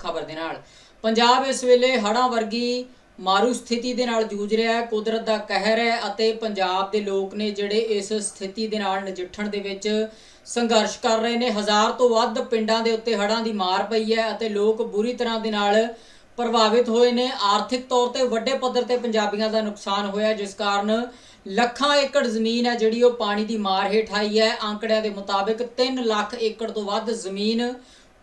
ਖਬਰ ਦੇ ਨਾਲ। ਪੰਜਾਬ ਇਸ ਵੇਲੇ ਹੜ੍ਹਾਂ ਵਰਗੀ ਮਾਰੂ ਸਥਿਤੀ ਦੇ ਨਾਲ ਜੂਝ ਰਿਹਾ ਹੈ। ਕੁਦਰਤ ਦਾ ਕਹਿਰ ਹੈ ਅਤੇ ਪੰਜਾਬ ਦੇ ਲੋਕ ਨੇ ਜਿਹੜੇ ਇਸ ਸਥਿਤੀ ਦੇ ਨਾਲ ਨਜਿੱਠਣ ਦੇ ਵਿੱਚ ਸੰਘਰਸ਼ ਕਰ ਰਹੇ ਨੇ। ਹਜ਼ਾਰ ਤੋਂ ਵੱਧ ਪਿੰਡਾਂ ਦੇ ਉੱਤੇ ਹੜ੍ਹਾਂ ਦੀ ਮਾਰ ਪਈ ਹੈ ਅਤੇ ਲੋਕ ਬੁਰੀ ਤਰ੍ਹਾਂ ਦੇ ਨਾਲ ਪ੍ਰਭਾਵਿਤ ਹੋਏ ਨੇ। ਆਰਥਿਕ ਤੌਰ ਤੇ ਵੱਡੇ ਪੱਧਰ ਤੇ ਪੰਜਾਬੀਆਂ ਦਾ ਨੁਕਸਾਨ ਹੋਇਆ ਜਿਸ ਕਾਰਨ ਲੱਖਾਂ ਏਕੜ ਜ਼ਮੀਨ ਹੈ ਜਿਹੜੀ ਉਹ ਪਾਣੀ ਦੀ ਮਾਰ ਹੇਠ ਆਈ ਹੈ। ਅੰਕੜਿਆਂ ਦੇ ਮੁਤਾਬਿਕ 3 ਲੱਖ ਏਕੜ ਤੋਂ ਵੱਧ ਜ਼ਮੀਨ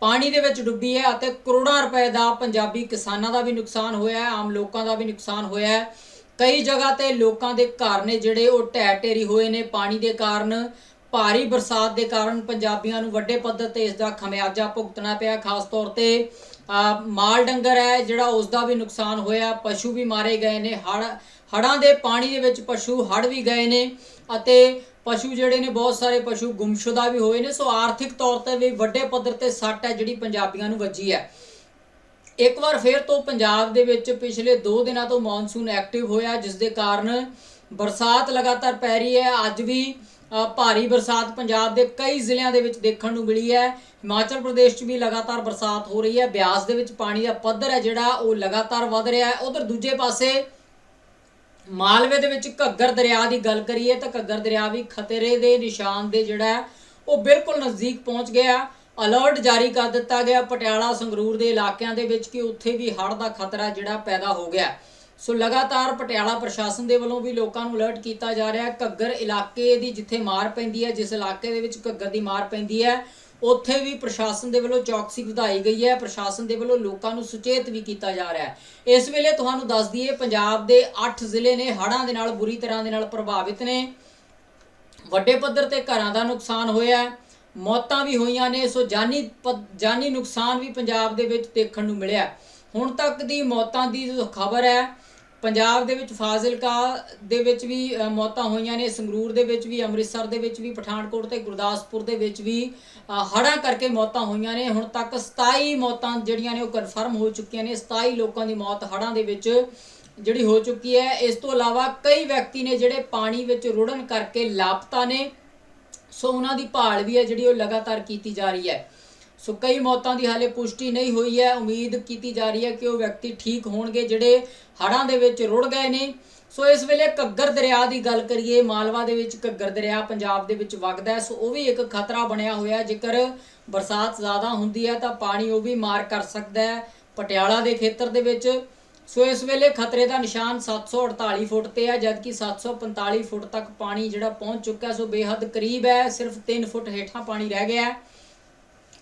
ਪਾਣੀ ਦੇ ਵਿੱਚ ਡੁੱਬੀ ਹੈ ਅਤੇ ਕਰੋੜਾਂ ਰੁਪਏ ਦਾ ਪੰਜਾਬੀ ਕਿਸਾਨਾਂ ਦਾ ਵੀ ਨੁਕਸਾਨ ਹੋਇਆ ਹੈ, ਆਮ ਲੋਕਾਂ ਦਾ ਵੀ ਨੁਕਸਾਨ ਹੋਇਆ ਹੈ। ਕਈ ਜਗ੍ਹਾ ਤੇ ਲੋਕਾਂ ਦੇ ਘਰ ਨੇ ਜਿਹੜੇ ਉਹ ਢਹਿ ਢੇਰੀ ਹੋਏ ਨੇ ਪਾਣੀ ਦੇ ਕਾਰਨ, ਭਾਰੀ ਬਰਸਾਤ ਦੇ ਕਾਰਨ ਪੰਜਾਬੀਆਂ ਨੂੰ ਵੱਡੇ ਪੱਧਰ ਤੇ ਇਸ ਦਾ ਖਮਿਆਜਾ ਭੁਗਤਣਾ ਪਿਆ। ਖਾਸ ਤੌਰ ਤੇ ਮਾਲ ਡੰਗਰ ਹੈ ਜਿਹੜਾ ਉਸ ਦਾ ਵੀ ਨੁਕਸਾਨ ਹੋਇਆ ਪਸ਼ੂ ਵੀ ਮਾਰੇ ਗਏ ਨੇ, ਹੜ ਹੜਾਂ ਦੇ ਪਾਣੀ ਦੇ ਵਿੱਚ ਪਸ਼ੂ ਹੜ ਵੀ ਗਏ ਨੇ ਅਤੇ ਪਸ਼ੂ ਜਿਹੜੇ ਨੇ, ਬਹੁਤ ਸਾਰੇ ਪਸ਼ੂ ਗੁੰਮਸ਼ੁਦਾ ਵੀ ਹੋਏ ਨੇ। ਸੋ ਆਰਥਿਕ ਤੌਰ ਤੇ ਵੀ ਵੱਡੇ ਪੱਧਰ ਤੇ ਸੱਟ ਹੈ ਜਿਹੜੀ ਪੰਜਾਬੀਆਂ ਨੂੰ ਵੱਜੀ ਹੈ। ਇੱਕ ਵਾਰ ਫੇਰ ਤੋਂ ਪੰਜਾਬ ਦੇ ਵਿੱਚ ਪਿਛਲੇ 2 ਦਿਨਾਂ ਤੋਂ ਮੌਨਸੂਨ ਐਕਟਿਵ ਹੋਇਆ, ਜਿਸ ਦੇ ਕਾਰਨ ਬਰਸਾਤ ਲਗਾਤਾਰ ਪੈ ਰਹੀ ਹੈ। ਅੱਜ ਵੀ ਭਾਰੀ ਬਰਸਾਤ ਪੰਜਾਬ ਦੇ ਕਈ ਜ਼ਿਲ੍ਹਿਆਂ ਦੇ ਵਿੱਚ ਦੇਖਣ ਨੂੰ ਮਿਲੀ ਹੈ। ਹਿਮਾਚਲ ਪ੍ਰਦੇਸ਼ 'ਚ ਵੀ ਲਗਾਤਾਰ ਬਰਸਾਤ ਹੋ ਰਹੀ ਹੈ। ਬਿਆਸ ਦੇ ਵਿੱਚ ਪਾਣੀ ਦਾ ਪੱਧਰ ਹੈ ਜਿਹੜਾ, ਉਹ ਲਗਾਤਾਰ ਵਧ ਰਿਹਾ ਹੈ। ਉਧਰ ਦੂਜੇ ਪਾਸੇ ਮਾਲਵੇ ਦੇ ਵਿੱਚ ਘੱਗਰ ਦਰਿਆ ਦੀ ਗੱਲ ਕਰੀਏ ਤਾਂ ਘੱਗਰ ਦਰਿਆ ਵੀ ਖਤਰੇ ਦੇ ਨਿਸ਼ਾਨ ਦੇ ਜਿਹੜਾ ਹੈ, ਉਹ ਬਿਲਕੁਲ ਨਜ਼ਦੀਕ ਪਹੁੰਚ ਗਿਆ। ਅਲਰਟ ਜਾਰੀ ਕਰ ਦਿੱਤਾ ਗਿਆ ਪਟਿਆਲਾ ਸੰਗਰੂਰ ਦੇ ਇਲਾਕਿਆਂ ਦੇ ਵਿੱਚ ਕਿ ਉੱਥੇ ਵੀ ਹੜ੍ਹ ਦਾ ਖਤਰਾ ਜਿਹੜਾ ਪੈਦਾ ਹੋ ਗਿਆ। ਸੋ ਲਗਾਤਾਰ ਪਟਿਆਲਾ ਪ੍ਰਸ਼ਾਸਨ ਦੇ ਵੱਲੋਂ ਵੀ ਲੋਕਾਂ ਨੂੰ ਅਲਰਟ ਕੀਤਾ ਜਾ ਰਿਹਾ ਹੈ। ਘੱਗਰ ਇਲਾਕੇ ਦੀ ਜਿੱਥੇ ਮਾਰ ਪੈਂਦੀ ਹੈ, ਜਿਸ ਇਲਾਕੇ ਦੇ ਵਿੱਚ ਘੱਗਰ ਦੀ ਮਾਰ ਪੈਂਦੀ ਹੈ ਉੱਥੇ ਵੀ ਪ੍ਰਸ਼ਾਸਨ ਦੇ ਵੱਲੋਂ ਚੌਕਸੀ ਵਧਾਈ ਗਈ ਹੈ, ਪ੍ਰਸ਼ਾਸਨ ਦੇ ਵੱਲੋਂ ਲੋਕਾਂ ਨੂੰ ਸੁਚੇਤ ਵੀ ਕੀਤਾ ਜਾ ਰਿਹਾ ਹੈ। ਇਸ ਵੇਲੇ ਤੁਹਾਨੂੰ ਦੱਸ ਦਈਏ, ਪੰਜਾਬ ਦੇ 8 ਜ਼ਿਲ੍ਹੇ ਨੇ ਹੜ੍ਹਾਂ ਦੇ ਨਾਲ ਬੁਰੀ ਤਰ੍ਹਾਂ ਦੇ ਨਾਲ ਪ੍ਰਭਾਵਿਤ ਨੇ। ਵੱਡੇ ਪੱਧਰ ਤੇ ਘਰਾਂ ਦਾ ਨੁਕਸਾਨ ਹੋਇਆ ਹੈ, ਮੌਤਾਂ ਵੀ ਹੋਈਆਂ ਨੇ, ਸੋ ਜਾਨੀ ਪ- ਜਾਨੀ ਨੁਕਸਾਨ ਵੀ ਪੰਜਾਬ ਦੇ ਵਿੱਚ ਦੇਖਣ ਨੂੰ ਮਿਲਿਆ ਹੁਣ ਤੱਕ ਦੀ ਮੌਤਾਂ ਦੀ ਜੋ ਖਬਰ ਹੈ ਪੰਜਾਬ ਦੇ ਵਿੱਚ ਫਾਜ਼ਿਲਕਾ ਦੇ ਵਿੱਚ ਵੀ ਮੌਤਾਂ ਹੋਈਆਂ ਨੇ ਸੰਗਰੂਰ ਦੇ ਵਿੱਚ ਵੀ ਅੰਮ੍ਰਿਤਸਰ ਦੇ ਵਿੱਚ ਵੀ ਪਠਾਨਕੋਟ ਤੇ ਗੁਰਦਾਸਪੁਰ ਦੇ ਵਿੱਚ ਵੀ ਅ, ਹੜ੍ਹਾਂ ਕਰਕੇ ਮੌਤਾਂ ਹੋਈਆਂ ਨੇ। ਹੁਣ ਤੱਕ 27 ਮੌਤਾਂ ਜਿਹੜੀਆਂ ਨੇ ਉਹ ਕਨਫਰਮ ਹੋ ਚੁੱਕੀਆਂ ਨੇ। 27 ਲੋਕਾਂ ਦੀ ਮੌਤ ਹੜ੍ਹਾਂ ਦੇ ਵਿੱਚ ਜਿਹੜੀ ਹੋ ਚੁੱਕੀ ਹੈ। ਇਸ ਤੋਂ ਇਲਾਵਾ ਕਈ ਵਿਅਕਤੀ ਨੇ ਜਿਹੜੇ ਪਾਣੀ ਵਿੱਚ ਰੁੜਨ ਕਰਕੇ ਲਾਪਤਾ ਨੇ। ਸੋ ਉਹਨਾਂ ਦੀ ਭਾਲ ਵੀ ਹੈ ਜਿਹੜੀ ਉਹ ਲਗਾਤਾਰ ਕੀਤੀ ਜਾ ਰਹੀ ਹੈ। ਸੋ ਕਈ ਮੌਤਾਂ ਦੀ ਹਾਲੇ ਪੁਸ਼ਟੀ ਨਹੀਂ ਹੋਈ ਹੈ। ਉਮੀਦ ਕੀਤੀ ਜਾ ਰਹੀ ਹੈ ਕਿ ਉਹ ਵਿਅਕਤੀ ਠੀਕ ਹੋਣਗੇ ਜਿਹੜੇ ਹੜ੍ਹਾਂ ਦੇ ਵਿੱਚ ਰੁੜ ਗਏ ਨੇ। ਸੋ ਇਸ ਵੇਲੇ ਘੱਗਰ ਦਰਿਆ ਦੀ ਗੱਲ ਕਰੀਏ, ਮਾਲਵਾ ਦੇ ਵਿੱਚ ਘੱਗਰ ਦਰਿਆ ਪੰਜਾਬ ਦੇ ਵਿੱਚ ਵਗਦਾ ਹੈ। ਸੋ ਉਹ ਵੀ ਇੱਕ ਖਤਰਾ ਬਣਿਆ ਹੋਇਆ ਜੇਕਰ ਬਰਸਾਤ ਜ਼ਿਆਦਾ ਹੁੰਦੀ ਹੈ ਤਾਂ ਪਾਣੀ ਉਹ ਵੀ ਮਾਰ ਕਰ ਸਕਦਾ ਹੈ ਪਟਿਆਲਾ ਦੇ ਖੇਤਰ ਦੇ ਵਿੱਚ। ਸੋ ਇਸ ਵੇਲੇ ਖਤਰੇ ਦਾ ਨਿਸ਼ਾਨ 748 ਫੁੱਟ ਤੇ ਹੈ, ਜਦਕਿ 745 ਫੁੱਟ ਤੱਕ ਪਾਣੀ ਜਿਹੜਾ ਪਹੁੰਚ ਚੁੱਕਾ ਸੋ ਬੇਹੱਦ ਕਰੀਬ ਹੈ। ਸਿਰਫ 3 ਫੁੱਟ ਹੇਠਾਂ ਪਾਣੀ ਰਹਿ ਗਿਆ ਹੈ।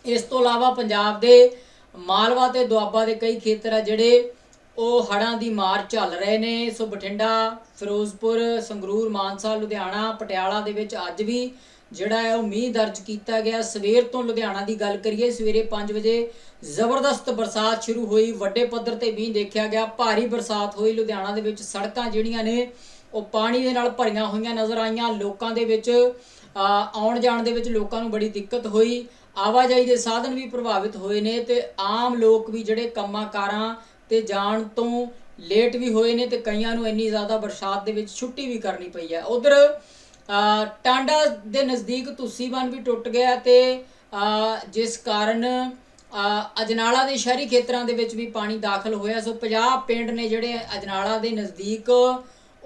ਇਸ ਤੋਂ ਇਲਾਵਾ ਪੰਜਾਬ ਦੇ ਮਾਲਵਾ ਤੇ ਦੁਆਬਾ ਦੇ ਕਈ ਖੇਤਰ ਆ ਜਿਹੜੇ ਉਹ ਹੜ੍ਹਾਂ ਦੀ ਮਾਰ ਝੱਲ ਰਹੇ ਨੇ। ਸੋ ਬਠਿੰਡਾ, ਫਿਰੋਜ਼ਪੁਰ, ਸੰਗਰੂਰ, ਮਾਨਸਾ, ਲੁਧਿਆਣਾ, ਪਟਿਆਲਾ ਦੇ ਵਿੱਚ ਅੱਜ ਵੀ ਜਿਹੜਾ ਹੈ ਉਹ ਮੀਂਹ ਦਰਜ ਕੀਤਾ ਗਿਆ। ਸਵੇਰ ਤੋਂ ਲੁਧਿਆਣਾ ਦੀ ਗੱਲ ਕਰੀਏ, ਸਵੇਰੇ 5 ਵਜੇ ਜ਼ਬਰਦਸਤ ਬਰਸਾਤ ਸ਼ੁਰੂ ਹੋਈ। ਵੱਡੇ ਪੱਧਰ ਤੇ ਮੀਂਹ ਦੇਖਿਆ ਗਿਆ। ਭਾਰੀ ਬਰਸਾਤ ਹੋਈ। ਲੁਧਿਆਣਾ ਦੇ ਵਿੱਚ ਸੜਕਾਂ ਜਿਹੜੀਆਂ ਨੇ, ਉਹ ਪਾਣੀ ਦੇ ਨਾਲ ਭਰੀਆਂ ਹੋਈਆਂ ਨਜ਼ਰ ਆਈਆਂ। ਲੋਕਾਂ ਦੇ ਵਿੱਚ ਆਉਣ ਜਾਣ ਦੇ ਵਿੱਚ ਲੋਕਾਂ ਨੂੰ ਬੜੀ ਦਿੱਕਤ ਹੋਈ। ਆਵਾਜਾਈ ਦੇ ਸਾਧਨ ਵੀ ਪ੍ਰਭਾਵਿਤ ਹੋਏ ਨੇ ਤੇ ਆਮ ਲੋਕ ਵੀ ਜਿਹੜੇ ਕੰਮਾਂ ਕਾਰਾਂ ਤੇ ਜਾਣ ਤੋਂ ਲੇਟ ਵੀ ਹੋਏ ਨੇ ਤੇ ਕਈਆਂ ਨੂੰ ਇੰਨੀ ਜ਼ਿਆਦਾ ਬਰਸਾਤ ਦੇ ਵਿੱਚ ਛੁੱਟੀ ਵੀ ਕਰਨੀ ਪਈ ਹੈ। ਉਧਰ ਟਾਂਡਾ ਦੇ ਨਜ਼ਦੀਕ ਤੁਸੀਬਨ ਵੀ ਟੁੱਟ ਗਿਆ ਤੇ ਜਿਸ ਕਾਰਨ ਅਜਨਾਲਾ ਦੇ ਸ਼ਹਿਰੀ ਖੇਤਰਾਂ ਦੇ ਵਿੱਚ ਵੀ ਪਾਣੀ ਦਾਖਲ ਹੋਇਆ। ਸੋ 50 ਪਿੰਡ ਨੇ ਜਿਹੜੇ ਅਜਨਾਲਾ ਦੇ ਨਜ਼ਦੀਕ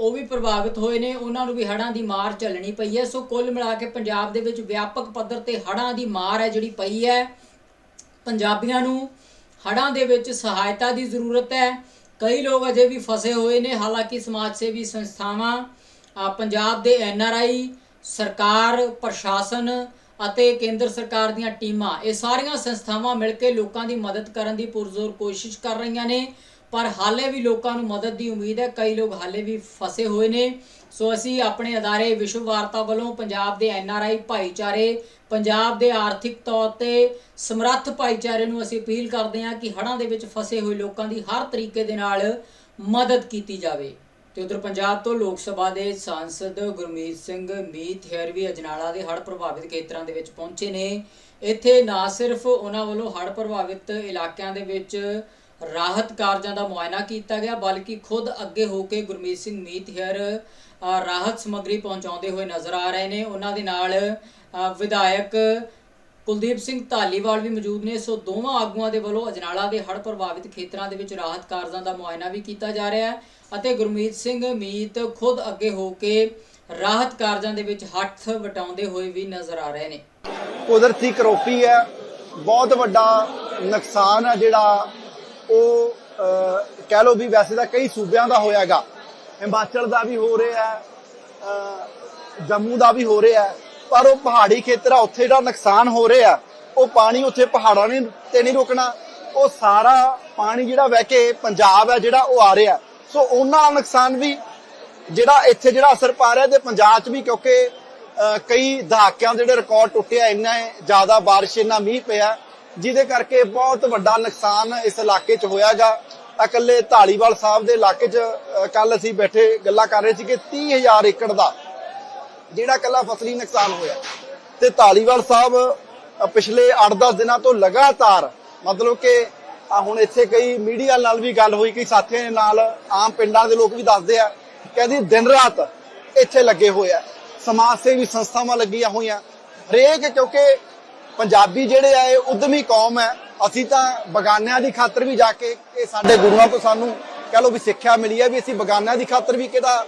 ਉਹ ਵੀ ਪ੍ਰਭਾਵਿਤ ਹੋਏ ਨੇ, ਉਹਨਾਂ ਨੂੰ ਵੀ ਹੜ੍ਹਾਂ ਦੀ ਮਾਰ ਝੱਲਣੀ ਪਈ ਹੈ। ਸੋ ਕੁੱਲ ਮਿਲਾ ਕੇ ਪੰਜਾਬ ਦੇ ਵਿੱਚ ਵਿਆਪਕ ਪੱਧਰ ਤੇ ਹੜ੍ਹਾਂ ਦੀ ਮਾਰ ਹੈ ਜਿਹੜੀ ਪਈ ਹੈ। ਪੰਜਾਬੀਆਂ ਨੂੰ ਹੜ੍ਹਾਂ ਦੇ ਵਿੱਚ ਸਹਾਇਤਾ ਦੀ ਜ਼ਰੂਰਤ ਹੈ। ਕਈ ਲੋਕ ਅਜੇ ਵੀ ਫਸੇ ਹੋਏ ਨੇ, ਹਾਲਾਂਕਿ ਸਮਾਜ ਸੇਵੀ ਸੰਸਥਾਵਾਂ ਪੰਜਾਬ ਦੇ ਐਨਆਰਆਈ ਸਰਕਾਰ, ਪ੍ਰਸ਼ਾਸਨ ਅਤੇ ਕੇਂਦਰ ਸਰਕਾਰ ਦੀਆਂ ਟੀਮਾਂ, ਇਹ ਸਾਰੀਆਂ ਸੰਸਥਾਵਾਂ ਮਿਲ ਕੇ ਲੋਕਾਂ ਦੀ ਮਦਦ ਕਰਨ ਦੀ ਪੁਰਜ਼ੋਰ ਕੋਸ਼ਿਸ਼ ਕਰ ਰਹੀਆਂ ਨੇ। ਪਰ ਹਾਲੇ ਵੀ ਲੋਕਾਂ ਨੂੰ ਮਦਦ ਦੀ ਉਮੀਦ ਹੈ। ਕਈ ਲੋਕ ਹਾਲੇ ਵੀ ਫਸੇ ਹੋਏ ਨੇ। ਸੋ ਅਸੀਂ ਆਪਣੇ ਅਦਾਰੇ ਵਿਸ਼ਵ ਵਾਰਤਾ ਵੱਲੋਂ ਪੰਜਾਬ ਦੇ ਐਨਆਰਆਈ ਭਾਈਚਾਰੇ, ਪੰਜਾਬ ਦੇ ਆਰਥਿਕ ਤੌਰ ਤੇ ਸਮਰੱਥ ਭਾਈਚਾਰੇ ਨੂੰ ਅਸੀਂ ਅਪੀਲ ਕਰਦੇ ਹਾਂ ਕਿ ਹੜ੍ਹਾਂ ਦੇ ਵਿੱਚ ਫਸੇ ਹੋਏ ਲੋਕਾਂ ਦੀ ਹਰ ਤਰੀਕੇ ਦੇ ਨਾਲ ਮਦਦ ਕੀਤੀ ਜਾਵੇ। ਤੇ ਉਧਰ ਪੰਜਾਬ ਤੋਂ ਲੋਕ ਸਭਾ ਦੇ ਸਾਂਸਦ ਗੁਰਮੀਤ ਸਿੰਘ, ਮੀਤ ਹੈਰ ਵੀ ਅਜਨਾਲਾ ਦੇ ਹੜ੍ਹ ਪ੍ਰਭਾਵਿਤ ਖੇਤਰਾਂ ਦੇ ਵਿੱਚ ਪਹੁੰਚੇ ਨੇ। ਇੱਥੇ ਨਾ ਸਿਰਫ ਉਹਨਾਂ ਵੱਲੋਂ ਹੜ੍ਹ ਪ੍ਰਭਾਵਿਤ ਇਲਾਕਿਆਂ ਦੇ ਵਿੱਚ ਰਾਹਤ ਕਾਰਜਾਂ ਦਾ ਮੁਆਇਨਾ ਕੀਤਾ ਗਿਆ, ਬਲਕਿ ਖੁਦ ਅੱਗੇ ਹੋ ਕੇ ਗੁਰਮੀਤ ਸਿੰਘ ਮੀਤ ਹੇਅਰ ਰਾਹਤ ਸਮੱਗਰੀ ਪਹੁੰਚਾਉਂਦੇ ਹੋਏ ਨਜ਼ਰ ਆ ਰਹੇ ਨੇ। ਉਹਨਾਂ ਦੇ ਨਾਲ ਵਿਧਾਇਕ ਕੁਲਦੀਪ ਸਿੰਘ ਧਾਲੀਵਾਲ ਵੀ ਮੌਜੂਦ ਨੇ। ਸੋ ਦੋਵਾਂ ਆਗੂਆਂ ਦੇ ਵੱਲੋਂ ਅਜਨਾਲਾ ਦੇ ਹੜ੍ਹ ਪ੍ਰਭਾਵਿਤ ਖੇਤਰਾਂ ਦੇ ਵਿੱਚ ਰਾਹਤ ਕਾਰਜਾਂ ਦਾ ਮੁਆਇਨਾ ਵੀ ਕੀਤਾ ਜਾ ਰਿਹਾ ਹੈ ਅਤੇ ਗੁਰਮੀਤ ਸਿੰਘ ਮੀਤ ਖੁਦ ਅੱਗੇ ਹੋ ਕੇ ਰਾਹਤ ਕਾਰਜਾਂ ਦੇ ਵਿੱਚ ਹੱਥ ਵਟਾਉਂਦੇ ਹੋਏ ਵੀ ਨਜ਼ਰ ਆ ਰਹੇ ਨੇ। ਕੁਦਰਤੀ ਕਰੋਪੀ ਹੈ। ਬਹੁਤ ਵੱਡਾ ਨੁਕਸਾਨ ਹੈ ਜਿਹੜਾ ਉਹ ਕਹਿ ਲਓ ਵੀ ਵੈਸੇ ਤਾਂ ਕਈ ਸੂਬਿਆਂ ਦਾ ਹੋਇਆਗਾ। ਹਿਮਾਚਲ ਦਾ ਵੀ ਹੋ ਰਿਹਾ ਹੈ ਜੰਮੂ ਦਾ ਵੀ ਹੋ ਰਿਹਾ ਹੈ, ਪਰ ਉਹ ਪਹਾੜੀ ਖੇਤਰ ਆ, ਉੱਥੇ ਜਿਹੜਾ ਨੁਕਸਾਨ ਹੋ ਰਿਹਾ, ਉਹ ਪਾਣੀ ਉੱਥੇ ਪਹਾੜਾਂ ਨੇ ਤੇ ਨਹੀਂ ਰੁਕਣਾ। ਉਹ ਸਾਰਾ ਪਾਣੀ ਜਿਹੜਾ ਵਹਿ ਕੇ ਪੰਜਾਬ ਹੈ, ਜਿਹੜਾ ਉਹ ਆ ਰਿਹਾ। ਸੋ ਉਹਨਾਂ ਦਾ ਨੁਕਸਾਨ ਵੀ ਜਿਹੜਾ ਇੱਥੇ ਜਿਹੜਾ ਅਸਰ ਪਾ ਰਿਹਾ ਤੇ ਪੰਜਾਬ 'ਚ ਵੀ ਕਿਉਂਕਿ ਕਈ ਦਹਾਕਿਆਂ ਦੇ ਜਿਹੜੇ ਰਿਕਾਰਡ ਟੁੱਟਿਆ, ਇੰਨਾ ਜ਼ਿਆਦਾ ਬਾਰਿਸ਼, ਇੰਨਾ ਮੀਂਹ ਪਿਆ। ਜਿਹਦੇ ਕਰਕੇ ਬਹੁਤ ਵੱਡਾ ਨੁਕਸਾਨ ਇਸ ਇਲਾਕੇ 'ਚ ਹੋਇਆਗਾ। ਇਕੱਲੇ ਢਾਲੀਵਾਲ ਸਾਹਿਬ ਦੇ ਇਲਾਕੇ 'ਚ ਕੱਲ ਅਸੀਂ ਬੈਠੇ ਗੱਲਾਂ ਕਰ ਰਹੇ ਸੀ ਕਿ 30000 ਏਕੜ ਦਾ, ਜਿਹੜਾ ਕੱਲਾ ਫਸਲੀ ਨੁਕਸਾਨ ਹੋਇਆ। ਤੇ ਢਾਲੀਵਾਲ ਸਾਹਿਬ ਪਿਛਲੇ 8-10 ਦਿਨਾਂ ਤੋਂ ਲਗਾਤਾਰ, ਮਤਲਬ ਕਿ, ਆ ਹੁਣ ਇੱਥੇ ਕਈ ਮੀਡੀਆ ਨਾਲ ਵੀ ਗੱਲ ਹੋਈ, ਕਈ ਸਾਥੀਆਂ ਦੇ ਨਾਲ, ਆਮ ਪਿੰਡਾਂ ਦੇ ਲੋਕ ਵੀ ਦੱਸਦੇ ਆ, ਕਹਿੰਦੀ ਦਿਨ ਰਾਤ ਇੱਥੇ ਲੱਗੇ ਹੋਏ ਆ ਸਮਾਜ ਸੇਵੀ ਸੰਸਥਾਵਾਂ ਲੱਗੀਆਂ ਹੋਈਆਂ। ਹਰੇਕ, ਕਿਉਂਕਿ ਪੰਜਾਬੀ ਜਿਹੜੇ ਆ, ਇਹ ਉਦਮੀ ਕੌਮ ਹੈ। ਅਸੀਂ ਤਾਂ ਬਗਾਨਿਆਂ ਦੀ ਖਾਤਰ ਵੀ ਜਾ ਕੇ ਇਹ ਸਾਡੇ ਗੁਰੂਆਂ ਤੋਂ ਸਾਨੂੰ ਕਹ ਲਓ ਵੀ ਸਿੱਖਿਆ ਮਿਲੀ ਹੈ ਵੀ ਅਸੀਂ ਬਗਾਨਿਆਂ ਦੀ ਖਾਤਰ ਵੀ ਕਿਹਦਾ